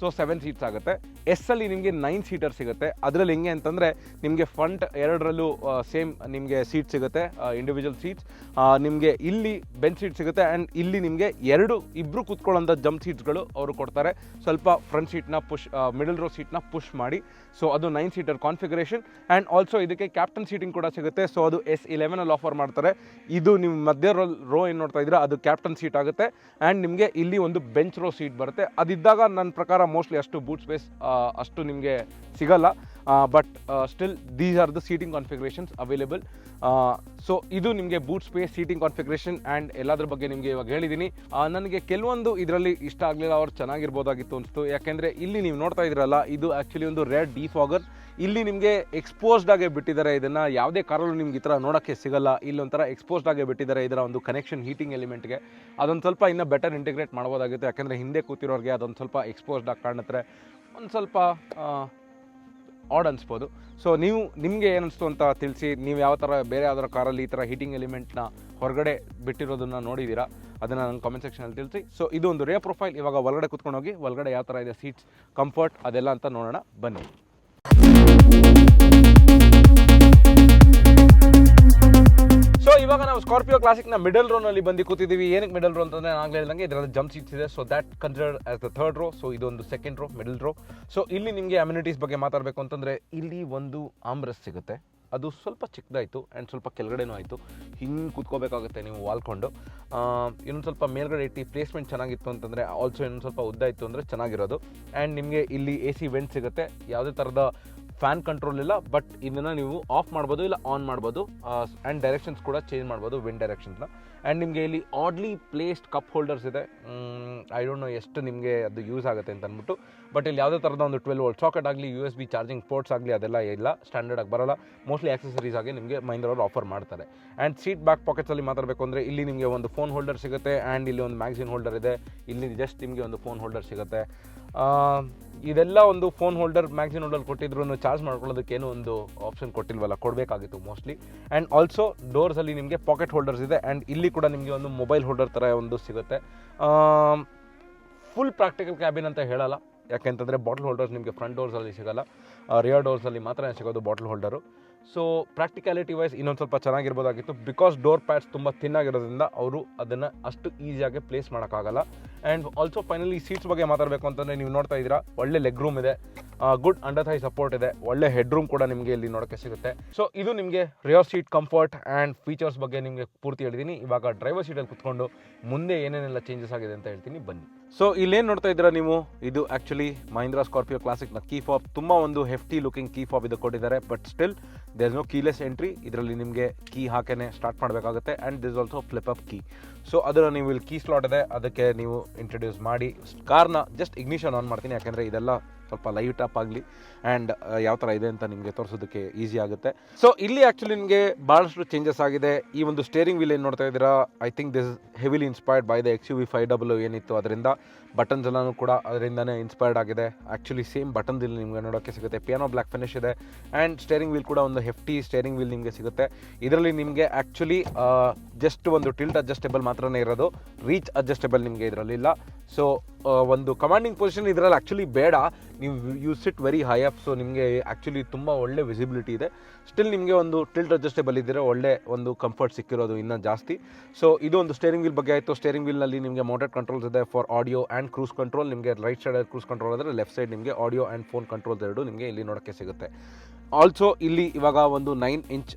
ಸೊ ಸೆವೆನ್ ಸೀಟ್ಸ್ ಆಗುತ್ತೆ. ಎಸ್ ಅಲ್ಲಿ ನಿಮಗೆ ನೈನ್ ಸೀಟರ್ ಸಿಗುತ್ತೆ. ಅದರಲ್ಲಿ ಹೆಂಗೆ ಅಂತಂದರೆ ನಿಮಗೆ ಫ್ರಂಟ್ ಎರಡರಲ್ಲೂ ಸೇಮ್ ನಿಮಗೆ ಸೀಟ್ ಸಿಗುತ್ತೆ ಇಂಡಿವಿಜುವಲ್ ಸೀಟ್ಸ್ ನಿಮಗೆ ಇಲ್ಲಿ ಬೆಂಚ್ ಸೀಟ್ ಸಿಗುತ್ತೆ ಆ್ಯಂಡ್ ಇಲ್ಲಿ ನಿಮಗೆ ಎರಡು ಇಬ್ಬರು ಕೂತ್ಕೊಳ್ಳೋಂಥ ಜಂಪ್ ಸೀಟ್ಸ್ಗಳು ಅವರು ಕೊಡ್ತಾರೆ. ಸ್ವಲ್ಪ ಫ್ರಂಟ್ ಸೀಟ್ನ ಪುಷ್ ಮಿಡಲ್ ರೋ ಸೀಟ್ನ ಪುಷ್ ಮಾಡಿ. ಸೊ ಅದು nine seater configuration and also ಇದಕ್ಕೆ ಕ್ಯಾಪ್ಟನ್ ಸೀಟಿಂಗ್ ಕೂಡ ಸಿಗುತ್ತೆ. ಸೊ ಅದು ಎಸ್ ಇಲೆವೆನಲ್ಲಿ ಆಫರ್ ಮಾಡ್ತಾರೆ. ಇದು ನಿಮ್ಮ ಮಧ್ಯ ರೋ ರೋ ಏನು ನೋಡ್ತಾ ಇದ್ದೀರಾ, ಅದು ಕ್ಯಾಪ್ಟನ್ ಸೀಟ್ ಆಗುತ್ತೆ. ಆ್ಯಂಡ್ ನಿಮಗೆ ಇಲ್ಲಿ ಒಂದು ಬೆಂಚ್ ರೋ ಸೀಟ್ ಬರುತ್ತೆ. ಅದಿದ್ದಾಗ ನನ್ನ ಪ್ರಕಾರ ಮೋಸ್ಟ್ಲಿ ಅಷ್ಟು ಬೂಟ್ ಸ್ಪೇಸ್ ಅಷ್ಟು ನಿಮಗೆ ಸಿಗಲ್ಲ. But still these are the seating configurations available so ಇದು ನಿಮಗೆ boot space seating configuration and ಎಲ್ಲದ್ರ ಬಗ್ಗೆ ನಿಮಗೆ ಇವಾಗ ಹೇಳಿದ್ದೀನಿ ನನಗೆ ಕೆಲವೊಂದು ಇದರಲ್ಲಿ ಇಷ್ಟ ಆಗಲಿಲ್ಲ ಅವ್ರು ಚೆನ್ನಾಗಿರ್ಬೋದಾಗಿತ್ತು ಅನಿಸ್ತು. ಯಾಕೆಂದರೆ ಇಲ್ಲಿ ನೀವು ನೋಡ್ತಾ ಇದ್ರಲ್ಲ, ಇದು ಆ್ಯಕ್ಚುಲಿ ಒಂದು ರೆಡ್ ಡಿಫಾಗರ್ ಇಲ್ಲಿ ನಿಮಗೆ ಎಕ್ಸ್ಪೋಸ್ಡ್ ಆಗಿ ಬಿಟ್ಟಿದ್ದಾರೆ. ಇದನ್ನು ಯಾವುದೇ ಕಾರಲ್ಲೂ ನಿಮ್ಗೆ ಈ ಥರ ನೋಡೋಕ್ಕೆ ಸಿಗಲ್ಲ. ಇಲ್ಲೊಂಥರ ಎಕ್ಸ್ಪೋಸ್ಡ್ ಆಗಿ ಬಿಟ್ಟಿದ್ದಾರೆ ಇದರ ಒಂದು ಕನೆಕ್ಷನ್ ಹೀಟಿಂಗ್ ಎಲಿಮೆಂಟ್ಗೆ ಅದೊಂದು ಸ್ವಲ್ಪ ಇನ್ನೂ ಬೆಟರ್ ಇಂಟಿಗ್ರೇಟ್ ಮಾಡ್ಬೋದಾಗಿತ್ತು. ಯಾಕೆಂದರೆ ಹಿಂದೆ ಕೂತಿರೋರಿಗೆ ಅದೊಂದು ಸ್ವಲ್ಪ ಎಕ್ಸ್ಪೋಸ್ಡ್ ಆಗಿ ಕಾಣುತ್ತೆ ಒಂದು ಸ್ವಲ್ಪ ಆಡ್ ಅನಿಸ್ಬೋದು. ಸೊ ನೀವು, ನಿಮಗೆ ಏನಿಸ್ತು ಅಂತ ತಿಳಿಸಿ, ನೀವು ಯಾವ ಥರ ಬೇರೆ ಯಾವ್ದಾರ ಕಾರಲ್ಲಿ ಈ ಥರ ಹೀಟಿಂಗ್ ಎಲಿಮೆಂಟ್ನ ಹೊರಗಡೆ ಬಿಟ್ಟಿರೋದನ್ನು ನೋಡಿದ್ದೀರಾ ಅದನ್ನು ನನ್ನ ಕಾಮೆಂಟ್ ಸೆಕ್ಷನಲ್ಲಿ ತಿಳಿಸಿ. ಸೊ ಇದು ಒಂದು ರೇ ಪ್ರೊಫೈಲ್ ಇವಾಗ ಒಳಗಡೆ ಕುತ್ಕೊಂಡು ಹೋಗಿ, ಒಳಗಡೆ ಯಾವ ಥರ ಇದೆ ಸೀಟ್ಸ್ ಕಂಫರ್ಟ್ ಅದೆಲ್ಲ ಅಂತ ನೋಡೋಣ. ಬನ್ನಿ. ಇವಾಗ ನಾವು ಸ್ಕಾರ್ಪಿಯೋ ಕ್ಲಾಸಿಕ್ನ ಮಿಡಲ್ ರೋನಲ್ಲಿ ಬಂದು ಕೂತಿದ್ದೀವಿ. ಏನಕ್ಕೆ ಮಿಡಲ್ ರೋ ಅಂತಂದ್ರೆ ಆಗ್ಲೇ ಹೇಳ್ದಂಗೆ ಇದರಲ್ಲಿ ಜಂಪ್ ಸೀಟ್ಸ್ ಇದೆ. So that considered as the third row so ಇದೊಂದು second row middle row so ಇಲ್ಲಿ ನಿಮಗೆ ಅಮ್ಯುನಿಟೀಸ್ ಬಗ್ಗೆ ಮಾತಾಡಬೇಕು ಅಂತಂದರೆ ಇಲ್ಲಿ ಒಂದು ಆಮ್ರಸ್ ಸಿಗುತ್ತೆ. ಅದು ಸ್ವಲ್ಪ ಚಿಕ್ಕದಾಯಿತು ಆ್ಯಂಡ್ ಸ್ವಲ್ಪ ಕೆಳಗಡೆನೂ ಆಯಿತು. ಹಿಂಗೆ ಕೂತ್ಕೋಬೇಕಾಗುತ್ತೆ ನೀವು ವಾಲ್ಕೊಂಡು ಇನ್ನೊಂದು ಸ್ವಲ್ಪ ಮೇಲ್ಗಡೆ ಇಟ್ಟು ಪ್ಲೇಸ್ಮೆಂಟ್ ಚೆನ್ನಾಗಿತ್ತು ಅಂತಂದರೆ ಆಲ್ಸೋ ಇನ್ನೊಂದು ಸ್ವಲ್ಪ ಉದ್ದ ಇತ್ತು ಅಂದರೆ ಚೆನ್ನಾಗಿರೋದು. ಆ್ಯಂಡ್ ನಿಮಗೆ ಇಲ್ಲಿ ಎ ಸಿ ವೆಂಟ್ ಸಿಗುತ್ತೆ. ಯಾವುದೇ ಥರದ ಫ್ಯಾನ್ ಕಂಟ್ರೋಲ್ ಇಲ್ಲ ಬಟ್ ಇದನ್ನು ನೀವು ಆಫ್ ಮಾಡ್ಬೋದು ಇಲ್ಲ ಆನ್ ಮಾಡ್ಬೋದು. ಆ್ಯಂಡ್ ಡೈರೆಕ್ಷನ್ಸ್ ಕೂಡ ಚೇಂಜ್ ಮಾಡ್ಬೋದು ವಿಂಡ್ ಡೈರೆಕ್ಷನ್ಸ್ನ ಆ್ಯಂಡ್ ನಿಮಗೆ ಇಲ್ಲಿ ಆಡ್ಲಿ ಪ್ಲೇಸ್ಡ್ ಕಪ್ ಹೋಲ್ಡರ್ಸ್ ಇದೆ. ಐ ಡೋಂಟ್ ನೋ ಎಷ್ಟು ನಿಮಗೆ ಅದು ಯೂಸ್ ಆಗುತ್ತೆ ಅಂತ ಅಂದ್ಬಿಟ್ಟು. ಬಟ್ ಇಲ್ಲಿ ಯಾವುದೇ ಥರದ ಒಂದು ಟ್ವೆಲ್ ವೋಲ್ಟ್ ಸಾಕೆಟ್ ಆಗಲಿ U S B charging ports ಆಗಲಿ, ಅದೆಲ್ಲ ಇಲ್ಲ ಸ್ಟ್ಯಾಂಡರ್ಡ್ ಆಗಿ ಬರಲ್ಲ. ಮೋಸ್ಟ್ಲಿ ಆಕ್ಸೆಸರೀಸ್ ಆಗಿ ನಿಮಗೆ ಮೈಂದ್ರವ್ರು ಆಫರ್ ಮಾಡ್ತಾರೆ. ಆ್ಯಂಡ್ ಸೀಟ್ ಬ್ಯಾಕ್ ಪಾಕೆಟ್ಸಲ್ಲಿ ಮಾತಾಡಬೇಕು ಅಂದರೆ ಇಲ್ಲಿ ನಿಮಗೆ ಒಂದು ಫೋನ್ ಹೋಲ್ಡರ್ ಸಿಗುತ್ತೆ ಆ್ಯಂಡ್ ಇಲ್ಲಿ ಒಂದು ಮ್ಯಾಗ್ಝಿನ್ ಹೋಲ್ಡರ್ ಇದೆ. ಇಲ್ಲಿ ಜಸ್ಟ್ ನಿಮಗೆ ಒಂದು ಫೋನ್ ಹೋಲ್ಡರ್ ಸಿಗುತ್ತೆ. ಇದೆಲ್ಲ ಒಂದು ಫೋನ್ ಹೋಲ್ಡರ್ ಮ್ಯಾಗ್ಝಿನ್ ಹೋಲ್ಡರ್ ಕೊಟ್ಟಿದ್ರು ಚಾರ್ಜ್ ಮಾಡ್ಕೊಳ್ಳೋದಕ್ಕೆ ಏನೋ ಒಂದು ಆಪ್ಷನ್ ಕೊಟ್ಟಿಲ್ವಲ್ಲ, ಕೊಡಬೇಕಾಗಿತ್ತು ಮೋಸ್ಟ್ಲಿ ಆ್ಯಂಡ್ ಆಲ್ಸೋ ಡೋರ್ಸಲ್ಲಿ ನಿಮಗೆ ಪಾಕೆಟ್ ಹೋಲ್ಡರ್ಸ್ ಇದೆ ಆ್ಯಂಡ್ ಇಲ್ಲಿ ಕೂಡ ನಿಮಗೆ ಒಂದು ಮೊಬೈಲ್ ಹೋಲ್ಡರ್ ಥರ ಒಂದು ಸಿಗುತ್ತೆ. ಫುಲ್ ಪ್ರಾಕ್ಟಿಕಲ್ ಕ್ಯಾಬಿನ್ ಅಂತ ಹೇಳಲ್ಲ. ಯಾಕೆಂತಂದರೆ ಬಾಟ್ಲ್ ಹೋಲ್ಡರ್ಸ್ ನಿಮಗೆ ಫ್ರಂಟ್ ಡೋರ್ಸಲ್ಲಿ ಸಿಗಲ್ಲ. ರಿಯರ್ ಡೋರ್ಸಲ್ಲಿ ಮಾತ್ರ ಸಿಗೋದು bottle holder so practicality wise ಇನ್ನೊಂದು ಸ್ವಲ್ಪ ಚೆನ್ನಾಗಿರ್ಬೋದಾಗಿತ್ತು. ಬಿಕಾಸ್ ಡೋರ್ ಪ್ಯಾಡ್ಸ್ ತುಂಬ ತಿನ್ನಾಗಿರೋದ್ರಿಂದ ಅವರು ಅದನ್ನು ಅಷ್ಟು ಈಸಿಯಾಗಿ ಪ್ಲೇಸ್ ಮಾಡೋಕ್ಕಾಗಲ್ಲ. ಆ್ಯಂಡ್ ಆಲ್ಸೋ ಫೈನಲಿ ಸೀಟ್ಸ್ ಬಗ್ಗೆ ಮಾತಾಡಬೇಕು ಅಂತಂದರೆ ನೀವು ನೋಡ್ತಾ ಇದ್ದೀರಾ, ಒಳ್ಳೆ ಲೆಗ್ ರೂಮ್ ಇದೆ. ಗುಡ್ ಅಂಡರ್ ಥೈ ಸಪೋರ್ಟ್ ಇದೆ. ಒಳ್ಳೆ ಹೆಡ್ ರೂಮ್ ಕೂಡ ನಿಮಗೆ ಇಲ್ಲಿ ನೋಡೋಕ್ಕೆ ಸಿಗುತ್ತೆ. ಸೊ ಇದು ನಿಮಗೆ rear seat comfort and features ಬಗ್ಗೆ ನಿಮಗೆ ಪೂರ್ತಿ ಹೇಳಿದ್ದೀನಿ ಇವಾಗ ಡ್ರೈವರ್ ಸೀಟಲ್ಲಿ ಕುತ್ಕೊಂಡು ಮುಂದೆ ಏನೇನೆಲ್ಲ ಚೇಂಜಸ್ ಆಗಿದೆ ಅಂತ ಹೇಳ್ತೀನಿ. ಬನ್ನಿ. ಸೊ ಇಲ್ಲೇನು ನೋಡ್ತಾ ಇದ್ದೀರಾ ನೀವು? ಇದು ಆ್ಯಕ್ಚುಲಿ ಮಹೀಂದ್ರಾ ಸ್ಕಾರ್ಪಿಯೋ ಕ್ಲಾಸಿಕ್ನ ಕೀ ಫಾಬ್ ತುಂಬ ಒಂದು ಹೆಫ್ಟಿ ಲುಕಿಂಗ್ ಕೀ ಫಾಬ್ ಇದು ಕೊಟ್ಟಿದ್ದಾರೆ but still there is no keyless entry ಇದರಲ್ಲಿ ನಿಮಗೆ ಕೀ ಹಾಕೇನೆ ಸ್ಟಾರ್ಟ್ ಮಾಡಬೇಕಾಗುತ್ತೆ and this also flip up key so ಅದನ್ನು ನೀವು ಇಲ್ಲಿ ಕೀ ಸ್ಲಾಟ್ ಇದೆ, ಅದಕ್ಕೆ ನೀವು ಇಂಟ್ರೊಡ್ಯೂಸ್ ಮಾಡಿ. ಕಾರ್ನ ಜಸ್ಟ್ ಇಗ್ನಿಷನ್ ಆನ್ ಮಾಡ್ತೀನಿ, ಯಾಕೆಂದರೆ ಇದೆಲ್ಲ ಸ್ವಲ್ಪ ಲೈಟ್ ಅಪ್ ಆಗಲಿ ಆ್ಯಂಡ್ ಯಾವ ಥರ ಇದೆ ಅಂತ ನಿಮಗೆ ತೋರಿಸೋದಕ್ಕೆ ಈಸಿ ಆಗುತ್ತೆ. ಸೊ ಇಲ್ಲಿ ಆ್ಯಕ್ಚುಲಿ ನಿಮಗೆ ಭಾಳಷ್ಟು ಚೇಂಜಸ್ ಆಗಿದೆ. ಈ ಒಂದು ಸ್ಟೇರಿಂಗ್ ವೀಲ್ ಏನು ನೋಡ್ತಾ ಇದ್ದೀರಾ? I think this heavily inspired by the X U V five double ಏನಿತ್ತು. ಅದರಿಂದ ಬಟನ್ಸ್ ಎಲ್ಲನೂ ಕೂಡ ಅದರಿಂದನೇ ಇನ್ಸ್ಪೈರ್ಡ್ ಆಗಿದೆ. ಆ್ಯಕ್ಚುಲಿ ಸೇಮ್ ಬಟನ್ ಇಲ್ಲಿ ನಿಮಗೆ ನೋಡೋಕ್ಕೆ ಸಿಗುತ್ತೆ. ಪಿಯಾನೋ ಬ್ಲ್ಯಾಕ್ ಫಿನಿಶ್ ಇದೆ. ಆ್ಯಂಡ್ ಸ್ಟೇರಿಂಗ್ ವೀಲ್ ಕೂಡ ಒಂದು ಹೆಫ್ಟಿ ಸ್ಟೇರಿಂಗ್ ವೀಲ್ ನಿಮಗೆ ಸಿಗುತ್ತೆ. ಇದರಲ್ಲಿ ನಿಮಗೆ ಆ್ಯಕ್ಚುಲಿ ಜಸ್ಟ್ ಒಂದು ಟಿಲ್ಟ್ ಅಡ್ಜಸ್ಟೇಬಲ್ ಮಾತ್ರನೇ ಇರೋದು. ರೀಚ್ ಅಡ್ಜಸ್ಟೇಬಲ್ ನಿಮಗೆ ಇದರಲ್ಲಿ ಇಲ್ಲ. ಸೊ ಒಂದು ಕಮಾಂಡಿಂಗ್ ಪೊಸಿಷನ್ ಇದರಲ್ಲಿ ಆ್ಯಕ್ಚುಲಿ ಬೇಡ. ನೀವು you sit very high up so ನಿಮಗೆ ಆ್ಯಕ್ಚುಲಿ ತುಂಬ ಒಳ್ಳೆ ವಿಸಿಬಿಲಿಟಿ ಇದೆ. ಸ್ಟಿಲ್ ನಿಮಗೆ ಒಂದು ಟಿಲ್ಟ್ ಅಡ್ಜಸ್ಟೇಬಲ್ ಇದ್ದರೆ ಒಳ್ಳೆ ಒಂದು ಕಂಫರ್ಟ್ ಸಿಕ್ಕಿರೋದು ಇನ್ನೂ ಜಾಸ್ತಿ. ಸೊ ಇದು ಒಂದು ಸ್ಟೇರಿಂಗ್ ವೀಲ್ ಬಗ್ಗೆ ಆಯಿತು. ಸ್ಟೇರಿಂಗ್ ವೀಲ್ನಲ್ಲಿ ನಿಮಗೆ ಮೋಟರ್ ಕಂಟ್ರೋಲ್ಸ್ ಇದೆ for audio and cruise control ನಿಮಗೆ ರೈಟ್ ಸೈಡಲ್ಲಿ ಕ್ರೂಸ್ ಕಂಟ್ರೋಲ್ ಆದರೆ ಲೆಫ್ಟ್ ಸೈಡ್ ನಿಮಗೆ ಆಡಿಯೋ ಆ್ಯಂಡ್ ಫೋನ್ ಕಂಟ್ರೋಲ್ ಎರಡು ನಿಮಗೆ ಇಲ್ಲಿ ನೋಡೋಕ್ಕೆ ಸಿಗುತ್ತೆ. ಆಲ್ಸೋ ಇಲ್ಲಿ ಇವಾಗ ಒಂದು ನೈನ್ ಇಂಚ್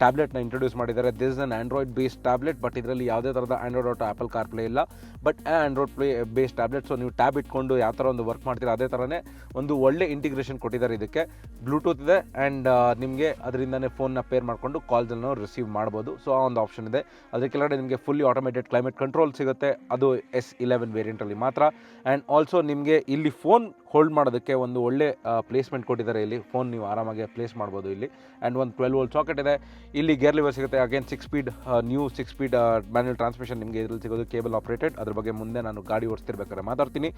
ಟ್ಯಾಬ್ಲೆಟ್ನ ಇಂಟ್ರೊಡ್ಯೂಸ್ ಮಾಡಿದ್ದಾರೆ. This an Android base tablet but ಇದರಲ್ಲಿ ಯಾವುದೇ ಥರದ Android auto Apple car play ಇಲ್ಲ but Android play base tablet so ನೀವು ಟ್ಯಾಬ್ ಇಟ್ಕೊಂಡು ಯಾವ ಥರ ಒಂದು ವರ್ಕ್ ಮಾಡ್ತೀರಾ, ಅದೇ ಥರನೇ ಒಂದು ಒಳ್ಳೆ ಇಂಟಿಗ್ರೇಷನ್ ಕೊಟ್ಟಿದ್ದಾರೆ ಇದಕ್ಕೆ. ಬ್ಲೂಟೂತ್ ಇದೆ ಆ್ಯಂಡ್ ನಿಮಗೆ ಅದರಿಂದನೇ ಫೋನ್ನ ಪೇರ್ ಮಾಡಿಕೊಂಡು ಕಾಲ್ಸನ್ನು ರಿಸೀವ್ ಮಾಡ್ಬೋದು. ಸೊ ಆ ಒಂದು ಆಪ್ಷನ್ ಇದೆ. ಅದ್ರ ಕೆಳಗಡೆ ನಿಮಗೆ ಫುಲ್ಲಿ ಆಟೋಮೇಟೆಡ್ ಕ್ಲೈಮೇಟ್ ಕಂಟ್ರೋಲ್ ಸಿಗುತ್ತೆ. ಅದು ಎಸ್ ಇಲೆವೆನ್ ವೇರಿಯಂಟಲ್ಲಿ ಮಾತ್ರ. ಆ್ಯಂಡ್ ಆಲ್ಸೋ ನಿಮಗೆ ಇಲ್ಲಿ ಫೋನ್ ಹೋಲ್ಡ್ ಮಾಡೋದಕ್ಕೆ ಒಂದು ಒಳ್ಳೆ ಪ್ಲೇಸ್ಮೆಂಟ್ ಕೊಟ್ಟಿದ್ದಾರೆ ಇಲ್ಲಿ. ಫೋನ್ ನೀವು ಆರಾಮಾಗಿ ಪ್ಲೇಸ್ ಮಾಡ್ಬೋದು ಇಲ್ಲಿ. ಆ್ಯಂಡ್ ಒಂದು ಟ್ವೆಲ್ ವೋಲ್ಟ್ ಸಾಕೆಟ್ ಇದೆ. ಇಲ್ಲಿ ಗೇರ್ ಲಿವರ್ ಸಿಗುತ್ತೆ. Again six speed new six speed manual transmission ನಿಮಗೆ ಇದರಲ್ಲಿ ಸಿಗೋದು ಕೇಬಲ್ ಆಪ್ರೇಟೆಡ್ ಅದ್ರ ಬಗ್ಗೆ ಮುಂದೆ ನಾನು ಗಾಡಿ ಓಡಿಸ್ತಿರ್ಬೇಕಾದ್ರೆ ಮಾತಾಡ್ತೀನಿ.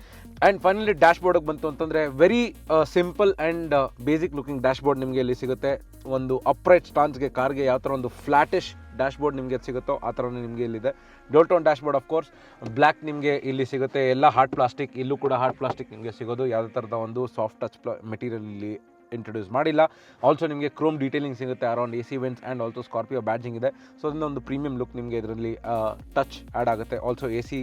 ಆ್ಯಂಡ್ ಫೈನಲಿ ಡ್ಯಾಶ್ ಬೋರ್ಡ್ಗೆ ಬಂತು ಅಂತಂದರೆ very simple and basic looking dashboard ನಿಮಗೆ ಇಲ್ಲಿ ಸಿಗುತ್ತೆ. ಒಂದು ಅಪ್ರೈಟ್ ಸ್ಟಾನ್ಸ್ಗೆ ಕಾರ್ಗೆ ಯಾವ ಥರ ಒಂದು ಫ್ಲಾಟಿಶ್ ಡ್ಯಾಶ್ ಬೋರ್ಡ್ ನಿಮಗೆ ಸಿಗುತ್ತೋ ಆ ಥರನೇ ನಿಮಗೆ ಇಲ್ಲಿದೆ. Dual tone dashboard of course black ನಿಮಗೆ ಇಲ್ಲಿ ಸಿಗುತ್ತೆ. ಎಲ್ಲ ಹಾರ್ಡ್ ಪ್ಲಾಸ್ಟಿಕ್ ಇಲ್ಲೂ ಕೂಡ ಹಾರ್ಡ್ ಪ್ಲಾಸ್ಟಿಕ್ ನಿಮಗೆ ಸಿಗೋದು. ಯಾವುದೇ ಥರದ ಒಂದು ಸಾಫ್ಟ್ ಟಚ್ ಪ್ಲ ಮೆಟೀರಿಯಲ್ ಇಲ್ಲಿ ಇಂಟ್ರೊಡ್ಯೂಸ್ ಮಾಡಿಲ್ಲ. ಆಲ್ಸೋ ನಿಮಗೆ ಕ್ರೋಮ್ ಡೀಟೇಲಿಂಗ್ ಸಿಗುತ್ತೆ around A C vents and also Scorpio badging ಇದೆ. ಸೊ ಅದನ್ನ ಒಂದು ಪ್ರೀಮಿಯಂ ಲುಕ್ ನಿಮಗೆ ಇದರಲ್ಲಿ ಟಚ್ ಆ್ಯಡ್ ಆಗುತ್ತೆ. ಆಲ್ಸೋ ಎ ಸಿ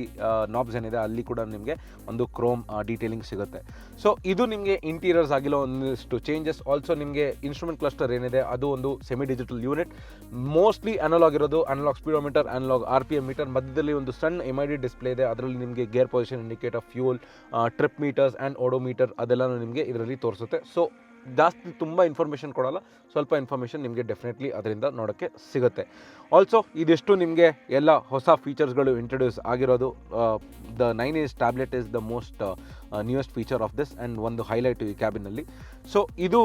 ನಾಬ್ಸ್ ಏನಿದೆ ಅಲ್ಲಿ ಕೂಡ ನಿಮಗೆ ಒಂದು ಕ್ರೋಮ್ ಡೀಟೇಲಿಂಗ್ ಸಿಗುತ್ತೆ. ಸೊ ಇದು ನಿಮಗೆ ಇಂಟೀರಿಯರ್ಸ್ ಆಗಿರೋ ಒಂದಿಷ್ಟು ಚೇಂಜಸ್ ಆಲ್ಸೋ ನಿಮಗೆ ಇನ್ಸ್ಟ್ರೂಮೆಂಟ್ ಕ್ಲಸ್ಟರ್ ಏನಿದೆ, ಅದು ಒಂದು semi digital unit mostly analogue ಇರೋದು analogue speedometer analogue R P M meter ಮಧ್ಯದಲ್ಲಿ ಒಂದು ಸಣ್ಣ ಎಂ ಐ ಡಿ ಡಿಸ್ಪ್ಲೇ ಇದೆ. ಅದರಲ್ಲಿ ನಿಮಗೆ gear position indicator fuel trip meters and odometer ನಿಮಗೆ ಇದರಲ್ಲಿ ತೋರಿಸುತ್ತೆ. ಸೊ ಜಾಸ್ತಿ ತುಂಬ ಇನ್ಫಾರ್ಮೇಷನ್ ಕೊಡಲ್ಲ. ಸ್ವಲ್ಪ ಇನ್ಫಾರ್ಮೇಷನ್ ನಿಮಗೆ ಡೆಫಿನೆಟ್ಲಿ ಅದರಿಂದ ನೋಡೋಕ್ಕೆ ಸಿಗುತ್ತೆ. ಆಲ್ಸೋ ಇದಿಷ್ಟು ನಿಮಗೆ ಎಲ್ಲ ಹೊಸ ಫೀಚರ್ಸ್ಗಳು ಇಂಟ್ರೊಡ್ಯೂಸ್ ಆಗಿರೋದು the nine ace tablet is the most newest feature of this and ಒಂದು ಹೈಲೈಟ್ ಈ ಕ್ಯಾಬಿನಲ್ಲಿ ಸೊ ಇದು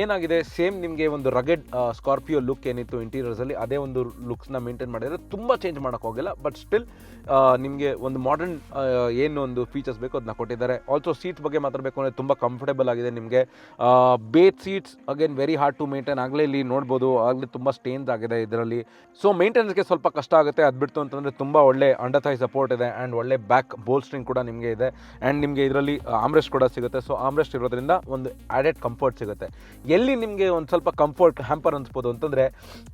ಏನಾಗಿದೆ? ಸೇಮ್ ನಿಮಗೆ ಒಂದು ರಗೆಡ್ ಸ್ಕಾರ್ಪಿಯೋ ಲುಕ್ ಏನಿತ್ತು ಇಂಟೀರಿಯರ್ಸಲ್ಲಿ ಅದೇ ಒಂದು ಲುಕ್ಸ್ನ ಮೇಂಟೈನ್ ಮಾಡಿದರೆ ತುಂಬ ಚೇಂಜ್ ಮಾಡೋಕ್ಕೋಗಿಲ್ಲ ಬಟ್ ಸ್ಟಿಲ್ ನಿಮಗೆ ಒಂದು ಮಾಡರ್ನ್ ಏನು ಒಂದು ಫೀಚರ್ಸ್ ಬೇಕು ಅದನ್ನ ಕೊಟ್ಟಿದ್ದಾರೆ. ಆಲ್ಸೋ ಸೀಟ್ಸ್ ಬಗ್ಗೆ ಮಾತಾಡಬೇಕು ಅಂದರೆ ತುಂಬ ಕಂಫರ್ಟೇಬಲ್ ಆಗಿದೆ ನಿಮಗೆ. Both seats again very hard to maintain ಆಗಲೇ ಇಲ್ಲಿ ನೋಡ್ಬೋದು, ಆಗಲೇ ತುಂಬ ಸ್ಟೇನ್ಸ್ ಆಗಿದೆ ಇದರಲ್ಲಿ. ಸೊ ಮೇಂಟೆನೆನ್ಸ್ಗೆ ಸ್ವಲ್ಪ ಕಷ್ಟ ಆಗುತ್ತೆ. ಅದು ಬಿಡ್ತು ಅಂತಂದರೆ ತುಂಬ ಒಳ್ಳೆ ಅಂಡರ್ ಥೈ ಸಪೋರ್ಟ್ ಇದೆ ಆ್ಯಂಡ್ ಒಳ್ಳೆ ಬ್ಯಾಕ್ ಬೋಲ್ಸ್ಟ್ರಿಂಗ್ ಕೂಡ ನಿಮಗೆ ಇದೆ. ಆ್ಯಂಡ್ ನಿಮಗೆ ಇದರಲ್ಲಿ ಆಮ್ರೆಸ್ಟ್ ಕೂಡ ಸಿಗುತ್ತೆ. ಸೊ ಆಮ್ರೆಸ್ಟ್ ಇರೋದ್ರಿಂದ ಒಂದು ಆ್ಯಡೆಡ್ ಕಂಫರ್ಟ್ ಸಿಗುತ್ತೆ. ಎಲ್ಲಿ ನಿಮಗೆ ಒಂದು ಸ್ವಲ್ಪ ಕಂಫರ್ಟ್ ಹ್ಯಾಂಪರ್ ಅನ್ಸ್ಬೋದು ಅಂತಂದರೆ,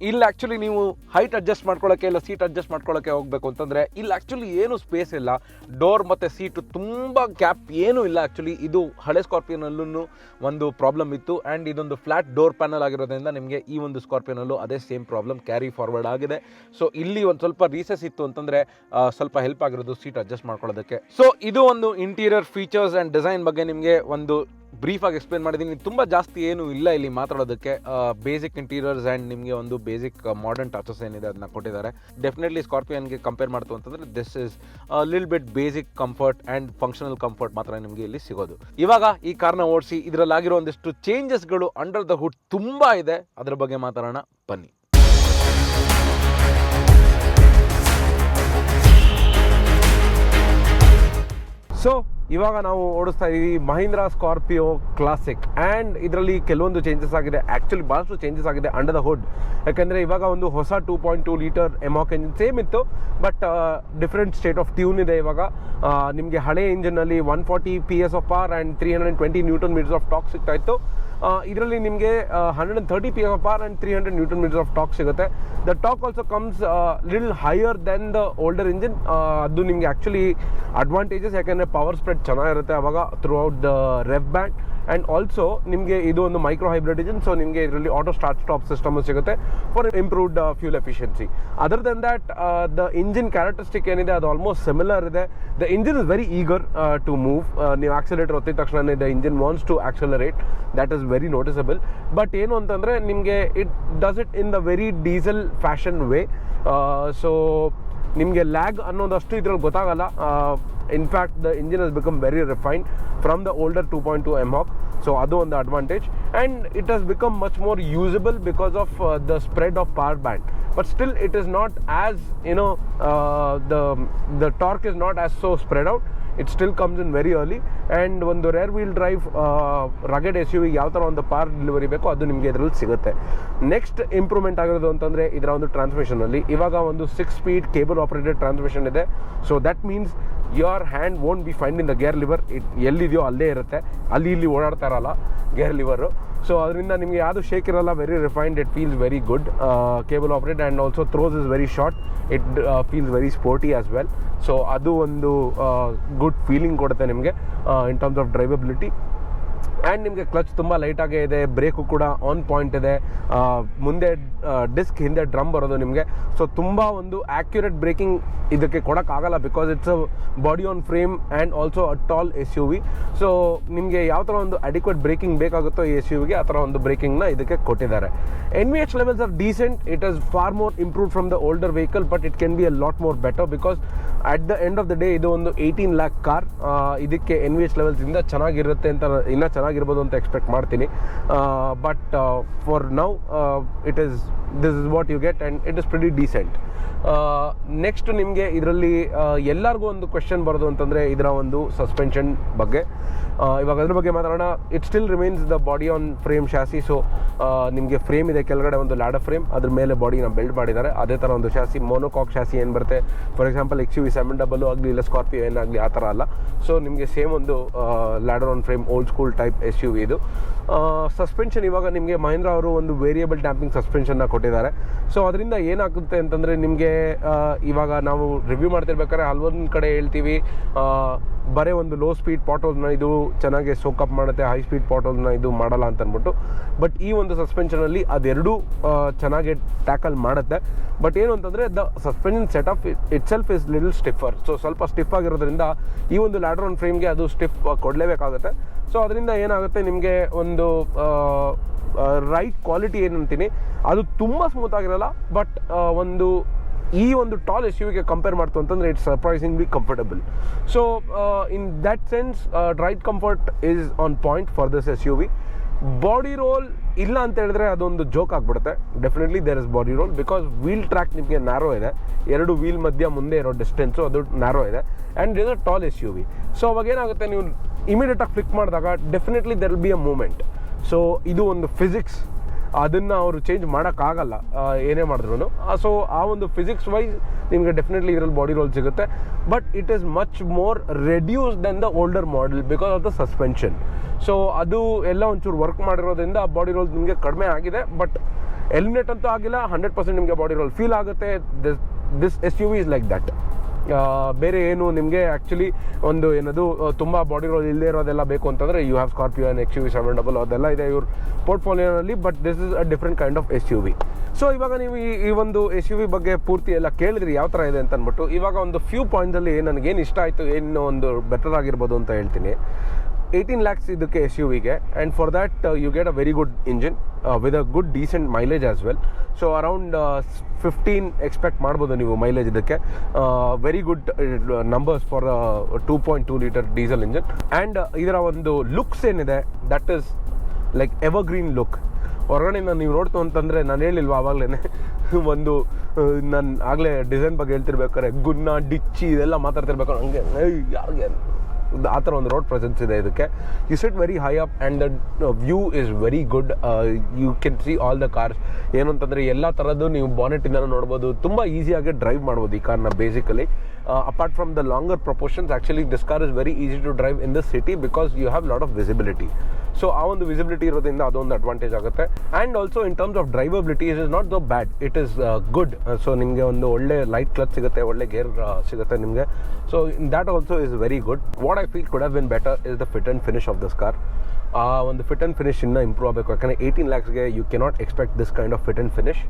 ಇಲ್ಲಿ ಆ್ಯಕ್ಚುಲಿ ನೀವು ಹೈಟ್ ಅಡ್ಜಸ್ಟ್ ಮಾಡ್ಕೊಳ್ಳೋಕ್ಕೆ ಇಲ್ಲ ಸೀಟ್ ಅಡ್ಜಸ್ಟ್ ಮಾಡ್ಕೊಳ್ಳೋಕ್ಕೆ ಹೋಗಬೇಕು ಅಂತಂದರೆ, ಇಲ್ಲಿ ಆ್ಯಕ್ಚುಲಿ ಏನು ಸ್ಪೇಸ್ ಇಲ್ಲ. ಡೋರ್ ಮತ್ತು ಸೀಟು ತುಂಬ ಗ್ಯಾಪ್ ಏನೂ ಇಲ್ಲ ಆ್ಯಕ್ಚುಲಿ ಇದು ಹಳೆ ಸ್ಕಾರ್ಪಿಯೋನಲ್ಲೂ ಒಂದು ಪ್ರಾಬ್ಲಮ್ ಇತ್ತು. ಆ್ಯಂಡ್ ಇದೊಂದು ಫ್ಲಾಟ್ ಡೋರ್ ಪ್ಯಾನಲ್ ಆಗಿರೋದ್ರಿಂದ ನಿಮಗೆ ಈ ಒಂದು ಸ್ಕಾರ್ಪಿಯೋನಲ್ಲೂ ಅದೇ ಸೇಮ್ ಪ್ರಾಬ್ಲಮ್ ಕ್ಯಾರಿ ಫಾರ್ವರ್ಡ್ ಆಗಿದೆ. ಸೊ ಇಲ್ಲಿ ಒಂದು ಸ್ವಲ್ಪ ರೀಸೆಸ್ ಇತ್ತು ಅಂತಂದರೆ ಸ್ವಲ್ಪ ಹೆಲ್ಪ್ ಆಗಿರೋದು ಸೀಟ್ ಅಡ್ಜಸ್ಟ್ ಮಾಡ್ಕೊಳ್ಳೋದಕ್ಕೆ. ಸೊ ಇದು ಒಂದು ಇಂಟೀರಿಯರ್ ಫೀಚರ್ಸ್ ಆ್ಯಂಡ್ ಡಿಸೈನ್ ಬಗ್ಗೆ ನಿಮಗೆ ಒಂದು ಬ್ರೀಫಾಗಿ ಎಕ್ಸ್ಪ್ಲೇನ್ ಮಾಡಿದ್ದೀನಿ ತುಂಬ ಜಾಸ್ತಿ ಏನೂ ಇಲ್ಲ ಇಲ್ಲಿ ಮಾತಾಡೋದಕ್ಕೆ. ಬೇಸಿಕ್ ಇಂಟೀರಿಯರ್ಸ್ ಆ್ಯಂಡ್ ನಿಮಗೆ ಒಂದು ಬೇಸಿಕ್ ಮಾಡರ್ನ್ ಟಚಸ್ ಏನಿದೆ ಅದನ್ನ ಕೊಟ್ಟಿದ್ದಾರೆ. ಡೆಫಿನೆಟ್ಲಿ ಸ್ಕಾರ್ಪಿಯನ್ಗೆ ಕಂಪೇರ್ ಮಾಡ್ತು ಅಂತಂದರೆ this is lil bit basic comfort and functional comfort ಮಾತ್ರ ನಿಮಗೆ ಇಲ್ಲಿ ಸಿಗೋದು. ಇವಾಗ ಈ ಕಾರ್ನ ಓಡಿಸಿ ಇದರಲ್ಲಾಗಿರೋ ಒಂದಿಷ್ಟು ಚೇಂಜಸ್ಗಳು ಅಂಡರ್ ದ ಹುಡ್ ತುಂಬ ಇದೆ. ಅದರ ಬಗ್ಗೆ ಮಾತಾಡೋಣ. ಬನ್ನಿ. ಸೊ ಇವಾಗ ನಾವು ಓಡಿಸ್ತಾ ಇದ್ದೀವಿ ಮಹೀಂದ್ರ ಸ್ಕಾರ್ಪಿಯೋ ಕ್ಲಾಸಿಕ್ ಆ್ಯಂಡ್ ಇದರಲ್ಲಿ ಕೆಲವೊಂದು ಚೇಂಜಸ್ ಆಗಿದೆ. ಆ್ಯಕ್ಚುಲಿ ಭಾಳಷ್ಟು ಚೇಂಜಸ್ ಆಗಿದೆ ಅಂಡರ್ ದ ಹುಡ್ ಯಾಕೆಂದರೆ ಇವಾಗ ಒಂದು ಹೊಸ two point two litre mHawk engine same ಇತ್ತು. But different state of tune ಇದೆ ಇವಾಗ. ನಿಮಗೆ ಹಳೆ ಇಂಜಿನಲ್ಲಿ one forty P S of power and three hundred twenty newton metres of torque ಸಿಗ್ತಾ ಇತ್ತು. ಇದರಲ್ಲಿ ನಿಮಗೆ hundred and thirty P F power and three hundred newton metre of torque ಸಿಗುತ್ತೆ the torque also comes lil higher than the older engine ಅದು ನಿಮಗೆ actually advantages ಯಾಕೆಂದರೆ power spread ಚೆನ್ನಾಗಿರುತ್ತೆ ಅವಾಗ throughout the rev band and also ನಿಮಗೆ ಇದು ಒಂದು micro hybrid engine so ನಿಮಗೆ ಇದರಲ್ಲಿ ಆಟೋ ಸ್ಟಾರ್ಟ್ ಸ್ಟಾಪ್ ಸಿಸ್ಟಮ್ ಸಿಗುತ್ತೆ for improved fuel efficiency other than that the engine characteristic ಏನಿದೆ, ಅದು ಆಲ್ಮೋಸ್ಟ್ ಸಿಮಿಲರ್ ಇದೆ. The engine is very eager to move ನೀವು ಆಕ್ಸಿಲೇಟರ್ ಒತ್ತಿದ ತಕ್ಷಣ the engine wants to accelerate that is very noticeable but ಏನು ಅಂತಂದರೆ, ನಿಮಗೆ it does it in the very diesel fashion way so ನಿಮಗೆ ಲ್ಯಾಗ್ ಅನ್ನೋದಷ್ಟು ಇದ್ರಲ್ಲಿ ಗೊತ್ತಾಗಲ್ಲ. in fact the engine has become very refined from the older two point two M Hawk so ಅದು ಒಂದು advantage and it has become much more usable because of the spread of power band but still it is not as you know the the torque is not as so spread out it still comes in very early and ಒಂದು rear wheel drive rugged S U ಯಾವ ಥರ ಒಂದು ಪಾರ್ delivery ಬೇಕೋ ಅದು ನಿಮಗೆ ಇದರಲ್ಲಿ ಸಿಗುತ್ತೆ ನೆಕ್ಸ್ಟ್ ಇಂಪ್ರೂವ್ಮೆಂಟ್ ಆಗಿರೋದು ಅಂತಂದರೆ ಇದರ ಒಂದು ಟ್ರಾನ್ಸ್ಮಿಷನಲ್ಲಿ ಇವಾಗ ಒಂದು six speed cable operated transmission ಇದೆ so that means your hand won't be find in the gear lever it ಎಲ್ಲಿದೆಯೋ ಅಲ್ಲೇ ಇರುತ್ತೆ. ಅಲ್ಲಿ ಇಲ್ಲಿ ಓಡಾಡ್ತಾ ಇರಲ್ಲ ಗೇರ್ ಲಿವರು ಸೊ ಅದರಿಂದ ನಿಮಗೆ ಯಾವುದು ಶೇಕ್ ಇರಲ್ಲ very refined it feels very good cable operate and also throws is very short it feels very sporty as well so ಅದು ಒಂದು ಗುಡ್ ಫೀಲಿಂಗ್ ಕೊಡುತ್ತೆ ನಿಮಗೆ in terms of drivability and ನಿಮಗೆ clutch ತುಂಬ ಲೈಟಾಗೇ ಇದೆ ಬ್ರೇಕು ಕೂಡ ಆನ್ ಪಾಯಿಂಟ್ ಇದೆ. ಮುಂದೆ ಡಿಸ್ಕ್ ಹಿಂದೆ ಡ್ರಮ್ ಬರೋದು ನಿಮಗೆ. ಸೊ ತುಂಬ ಒಂದು ಆ್ಯಕ್ಯುರೇಟ್ ಬ್ರೇಕಿಂಗ್ ಇದಕ್ಕೆ ಕೊಡೋಕ್ಕಾಗಲ್ಲ because it's a body on frame and also a tall S U V so ನಿಮಗೆ ಯಾವ ಥರ ಒಂದು ಅಡಿಕ್ವೇಟ್ ಬ್ರೇಕಿಂಗ್ ಬೇಕಾಗುತ್ತೋ ಎಸ್ ಯು ವಿಗೆ ಆ ಥರ ಒಂದು ಬ್ರೇಕಿಂಗ್ನ ಇದಕ್ಕೆ ಕೊಟ್ಟಿದ್ದಾರೆ. N V H levels are decent it is far more improve from the older vehicle but it can be a lot more better because at the end of the day ಇದು ಒಂದು eighteen lakh car ಇದಕ್ಕೆ N V H ಲೆವೆಲ್ಸಿಂದ ಚೆನ್ನಾಗಿರುತ್ತೆ ಅಂತ ಇನ್ನೂ ಚೆನ್ನಾಗಿರ್ಬೋದು ಅಂತ expect ಮಾಡ್ತೀನಿ. But for now it is this is what you get and it is pretty decent next ನಿಮಗೆ ಇದರಲ್ಲಿ ಎಲ್ಲರಿಗೂ ಒಂದು ಕ್ವೆಶನ್ ಬರೋದು ಅಂತಂದರೆ ಇದರ ಒಂದು ಸಸ್ಪೆನ್ಷನ್ ಬಗ್ಗೆ. ಇವಾಗ ಅದ್ರ ಬಗ್ಗೆ ಮಾತಾಡೋಣ. It still remains the body on frame chassis so ನಿಮಗೆ ಫ್ರೇಮ್ ಇದೆ ಕೆಳಗಡೆ ಒಂದು ಲ್ಯಾಡ ಫ್ರೇಮ್ ಅದ್ರ ಮೇಲೆ ಬಾಡಿನ ಬೆಲ್ಟ್ ಮಾಡಿದ್ದಾರೆ. ಅದೇ ಥರ ಒಂದು ಶಾಸಿ ಮೋನೋಕಾಕ್ ಶಾಸಿ ಏನು ಬರುತ್ತೆ? For example X U V seven double ಆಗಲಿ ಇಲ್ಲ ಸ್ಕಾರ್ಪಿಯೋ ಏನಾಗಲಿ ಆ ಥರ ಅಲ್ಲ. ಸೊ ನಿಮಗೆ ಸೇಮ್ ಒಂದು ladder on frame old school type S U V ಇದು. ಸಸ್ಪೆನ್ಷನ್ ಇವಾಗ ನಿಮಗೆ ಮಹೇಂದ್ರ ಅವರು ಒಂದು ವೇರಿಯಬಲ್ ಟ್ಯಾಂಪಿಂಗ್ ಸಸ್ಪೆನ್ಷನ್ನ ಕೊಟ್ಟಿದ್ದಾರೆ. ಸೊ ಅದರಿಂದ ಏನಾಗುತ್ತೆ ಅಂತಂದರೆ ನಿಮಗೆ ಇವಾಗ ನಾವು ರಿವ್ಯೂ ಮಾಡ್ತಿರ್ಬೇಕಾದ್ರೆ ಹಲ್ವೊಂದು ಕಡೆ ಹೇಳ್ತೀವಿ ಬರೇ ಒಂದು ಲೋ ಸ್ಪೀಡ್ ಪಾಟೋಲ್ನ ಇದು ಚೆನ್ನಾಗಿ ಸೋಕಪ್ ಮಾಡುತ್ತೆ ಹೈ ಸ್ಪೀಡ್ ಪಾಟೋಲ್ನ ಇದು ಮಾಡಲ್ಲ ಅಂತ ಅಂದ್ಬಿಟ್ಟು ಬಟ್ ಈ ಒಂದು ಸಸ್ಪೆನ್ಷನಲ್ಲಿ ಅದೆರಡೂ ಚೆನ್ನಾಗಿ ಟ್ಯಾಕಲ್ ಮಾಡುತ್ತೆ. ಬಟ್ ಏನು ಅಂತಂದರೆ the suspension set of itself is little stiffer so ಸ್ವಲ್ಪ ಸ್ಟಿಫ್ ಆಗಿರೋದ್ರಿಂದ ಈ ಒಂದು ಲ್ಯಾಡರ್ ಆನ್ ಫ್ರೇಮ್ಗೆ ಅದು ಸ್ಟಿಫ್ ಕೊಡಲೇಬೇಕಾಗುತ್ತೆ. ಸೊ ಅದರಿಂದ ಏನಾಗುತ್ತೆ? ನಿಮಗೆ ಒಂದು ರೈಟ್ ಕ್ವಾಲಿಟಿ ಏನಂತೀನಿ ಅದು ತುಂಬ ಸ್ಮೂತ್ ಆಗಿರಲ್ಲ ಬಟ್ ಒಂದು, ಈ ಒಂದು ಟಾಲ್ ಎಸ್ ಯುವಿಗೆ ಕಂಪೇರ್ ಮಾಡ್ತು ಅಂತಂದರೆ it's surprisingly comfortable so in that sense right comfort is on point for this S U V body roll ಇಲ್ಲ ಅಂತ ಹೇಳಿದ್ರೆ ಅದೊಂದು ಜೋಕ್ ಆಗಿಬಿಡುತ್ತೆ. Definitely there is body roll because wheel track ನಿಮಗೆ narrow ಇದೆ. ಎರಡು ವೀಲ್ ಮಧ್ಯ ಮುಂದೆ ಇರೋ ಡಿಸ್ಟೆನ್ಸು ಅದು ನ್ಯಾರೋ ಇದೆ. And a tall S U V so ಅವಾಗ ಏನಾಗುತ್ತೆ? ನೀವು ಇಮಿಡಿಯೇಟಾಗಿ ಕ್ಲಿಕ್ ಮಾಡಿದಾಗ definitely there be a moment so ಇದು ಒಂದು ಫಿಸಿಕ್ಸ್ ಅದನ್ನು ಅವರು ಚೇಂಜ್ ಮಾಡೋಕ್ಕಾಗಲ್ಲ ಏನೇ ಮಾಡಿದ್ರು ಸೊ ಆ ಒಂದು ಫಿಸಿಕ್ಸ್ ವೈಸ್ ನಿಮಗೆ ಡೆಫಿನೆಟ್ಲಿ ಇದರಲ್ಲಿ ಬಾಡಿ ರೋಲ್ ಸಿಗುತ್ತೆ. But it is much more reduce than the older model because of the suspension so ಅದು ಎಲ್ಲ ಒಂಚೂರು ವರ್ಕ್ ಮಾಡಿರೋದ್ರಿಂದ ಬಾಡಿ ರೋಲ್ ನಿಮಗೆ ಕಡಿಮೆ ಆಗಿದೆ. ಬಟ್ ಎಲಿಮಿನೇಟ್ ಅಂತೂ ಆಗಿಲ್ಲ. ಹಂಡ್ರೆಡ್ ಪರ್ಸೆಂಟ್ ನಿಮಗೆ ಬಾಡಿ ರೋಲ್ ಫೀಲ್ ಆಗುತ್ತೆ. This this S U V is like that ಬೇರೆ ಏನು ನಿಮಗೆ ಆ್ಯಕ್ಚುಲಿ ಒಂದು ಏನದು ತುಂಬ ಬಾಡಿ ರೋಲ್ ಇಲ್ಲದೆ ಇರೋದೆಲ್ಲ ಬೇಕು ಅಂತಂದರೆ you have Scorpio and X U V seven double ಅದೆಲ್ಲ ಇದೆ ಇವ್ರ ಪೋರ್ಟ್ಫೋಲಿಯೋನಲ್ಲಿ but this is a different kind of S U V so ಇವಾಗ ನೀವು ಈ ಈ ಒಂದು ಎಸ್ ಯು ವಿ ಬಗ್ಗೆ ಪೂರ್ತಿ ಎಲ್ಲ ಕೇಳಿದ್ರಿ, ಯಾವ ಥರ ಇದೆ ಅಂತ ಅಂದ್ಬಿಟ್ಟು ಇವಾಗ ಒಂದು ಫ್ಯೂ ಪಾಯಿಂಟಲ್ಲಿ ನನಗೇನು ಇಷ್ಟ ಆಯಿತು, ಏನು ಒಂದು ಬೆಟರ್ ಆಗಿರ್ಬೋದು ಅಂತ ಹೇಳ್ತೀನಿ. ಏಯ್ಟೀನ್ ಲ್ಯಾಕ್ಸ್ ಇದಕ್ಕೆ S U ವಿಗೆ and for that you get a very good engine with a good decent mileage as well so around fifteen expect ಮಾಡ್ಬೋದು ನೀವು ಮೈಲೇಜ್ ಇದಕ್ಕೆ. Very good numbers for two point two litre diesel engine and ಇದರ ಒಂದು looks ಏನಿದೆ that is like evergreen look ಹೊರಗಡೆಯಿಂದ ನೀವು ನೋಡ್ತು ಅಂತಂದರೆ ನಾನು ಹೇಳಿಲ್ವ ಆವಾಗಲೇ ಒಂದು ನಾನು ಆಗಲೇ ಡಿಸೈನ್ ಬಗ್ಗೆ ಹೇಳ್ತಿರ್ಬೇಕಾದ್ರೆ, ಗುನ್ನ, ಡಿಚ್ಚಿ, ಇದೆಲ್ಲ ಮಾತಾಡ್ತಿರ್ಬೇಕಾದ್ರೆ, ಹಂಗೆ ಯಾರಿಗೆ ಆ ಥರ ಒಂದು ರೋಡ್ ಪ್ರೆಸೆನ್ಸ್ ಇದೆ ಇದಕ್ಕೆ. You sit very high up and the view is very good you can see all the cars ಏನು ಅಂತಂದರೆ ಎಲ್ಲ ಥರದ್ದು ನೀವು ಬಾನೆಟಿಂದ ನೋಡ್ಬೋದು. ತುಂಬ ಈಸಿಯಾಗಿ ಡ್ರೈವ್ ಮಾಡ್ಬೋದು ಈ ಕಾರ್ನ basically apart from the longer proportions actually this car is very easy to drive in the city because you have lot of visibility so ಆ ಒಂದು ವಿಸಿಬಿಲಿಟಿ ಇರೋದ್ರಿಂದ ಅದೊಂದು ಅಡ್ವಾಂಟೇಜ್ ಆಗುತ್ತೆ. And also in terms of drivability is is not the bad it is good so ನಿಮಗೆ ಒಂದು ಒಳ್ಳೆ light clutch ಸಿಗುತ್ತೆ, ಒಳ್ಳೆ ಗೇರ್ ಸಿಗುತ್ತೆ ನಿಮಗೆ. So that also is very good what I feel could have been better is the fit and finish of this ಆ ಒಂದು fit and finish ಇನ್ನೂ ಇಂಪ್ರೂವ್ ಆಗಬೇಕು ಯಾಕಂದರೆ eighteen ಲ್ಯಾಕ್ಸ್ಗೆ you cannot expect this kind of fit and finish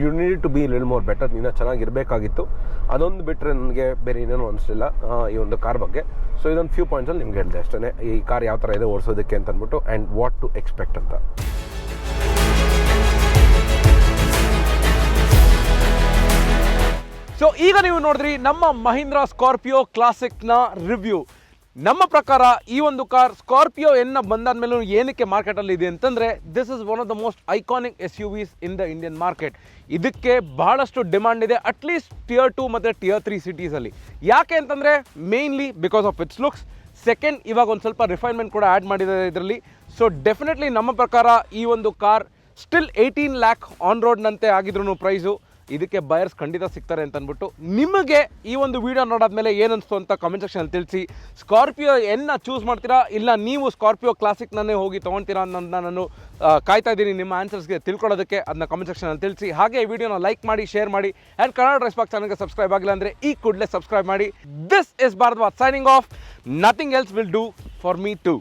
you need to be lil more better ನೀನು ಚೆನ್ನಾಗಿರಬೇಕಾಗಿತ್ತು ಅದೊಂದು ಬಿಟ್ಟರೆ ನನಗೆ ಬೇರೆ ಏನೇನು ಅನಿಸ್ಲಿಲ್ಲ ಈ ಒಂದು ಕಾರ್ ಬಗ್ಗೆ ಸೊ ಇದೊಂದು ಫ್ಯೂ ಪಾಯಿಂಟ್ಸಲ್ಲಿ ನಿಮ್ಗೆ ಹೇಳಿದೆ ಅಷ್ಟೇ ಈ ಕಾರ್ ಯಾವ ಥರ ಇದೆ ಓಡಿಸೋದಕ್ಕೆ ಅಂತ ಅಂದ್ಬಿಟ್ಟು ಆ್ಯಂಡ್ ವಾಟ್ ಟು ಎಕ್ಸ್ಪೆಕ್ಟ್ ಅಂತ ಸೊ ಈಗ ನೀವು ನೋಡಿದ್ರಿ ನಮ್ಮ ಮಹೀಂದ್ರ ಸ್ಕಾರ್ಪಿಯೋ ಕ್ಲಾಸಿಕ್ನ ರಿವ್ಯೂ. ನಮ್ಮ ಪ್ರಕಾರ ಈ ಒಂದು ಕಾರ್ ಸ್ಕಾರ್ಪಿಯೋ ಎನ್ನ ಬಂದಾದ್ಮೇಲೂ ಏನಕ್ಕೆ ಮಾರ್ಕೆಟಲ್ಲಿ ಇದೆ ಅಂತಂದರೆ this is one of the most iconic S U Vs in the Indian market ಇದಕ್ಕೆ ಬಹಳಷ್ಟು ಡಿಮ್ಯಾಂಡ್ ಇದೆ ಅಟ್ಲೀಸ್ಟ್ ಟಿಯರ್ ಟು ಮತ್ತು ಟಿಯರ್ ತ್ರೀ ಸಿಟೀಸಲ್ಲಿ ಯಾಕೆ ಅಂತಂದರೆ mainly because of its looks second ಇವಾಗ ಒಂದು ಸ್ವಲ್ಪ ರಿಫೈನ್ಮೆಂಟ್ ಕೂಡ ಆ್ಯಡ್ ಮಾಡಿದ್ದಾರೆ ಇದರಲ್ಲಿ. ಸೊ ಡೆಫಿನೆಟ್ಲಿ ನಮ್ಮ ಪ್ರಕಾರ ಈ ಒಂದು car still eighteen lakh on ರೋಡ್ನಂತೆ ಆಗಿದ್ರು ಪ್ರೈಸು ಇದಕ್ಕೆ ಬಯರ್ಸ್ ಖಂಡಿತ ಸಿಗ್ತಾರೆ ಅಂತ ಅಂದ್ಬಿಟ್ಟು ನಿಮಗೆ ಈ ಒಂದು ವಿಡಿಯೋ ನೋಡಾದ್ಮೇಲೆ ಏನನ್ನಿಸ್ತು ಅಂತ ಕಮೆಂಟ್ ಸೆಕ್ಷನಲ್ಲಿ ತಿಳಿಸಿ. ಸ್ಕಾರ್ಪಿಯೋ ಎನ್ನ ಚೂಸ್ ಮಾಡ್ತೀರಾ? ಇಲ್ಲ, ನೀವು ಸ್ಕಾರ್ಪಿಯೋ ಕ್ಲಾಸಿಕ್ನನ್ನೇ ಹೋಗಿ ತೊಗೊಳ್ತೀರಾ ಅನ್ನೋದನ್ನ ನಾನು ಕಾಯ್ತಾ ಇದ್ದೀನಿ ನಿಮ್ಮ ಆನ್ಸರ್ಸ್ಗೆ ತಿಳ್ಕೊಳ್ಳೋದಕ್ಕೆ ಅದನ್ನ ಕಮೆಂಟ್ ಸೆಕ್ಷನಲ್ಲಿ ತಿಳಿಸಿ. ಹಾಗೆ ವಿಡಿಯೋನ ಲೈಕ್ ಮಾಡಿ ಶೇರ್ ಮಾಡಿ ಆ್ಯಂಡ್ ಕನ್ನಡ ಡ್ರೆಸ್ ಬಾಕ್ ಚಾನಲ್ಗೆ ಸಬ್ಸ್ಕ್ರೈಬ್ ಆಗಿಲ್ಲ ಅಂದರೆ ಈ ಕೂಡಲೇ ಸಬ್ಸ್ಕ್ರೈಬ್ ಮಾಡಿ. This is Bharadwaj signing off nothing else will do for me to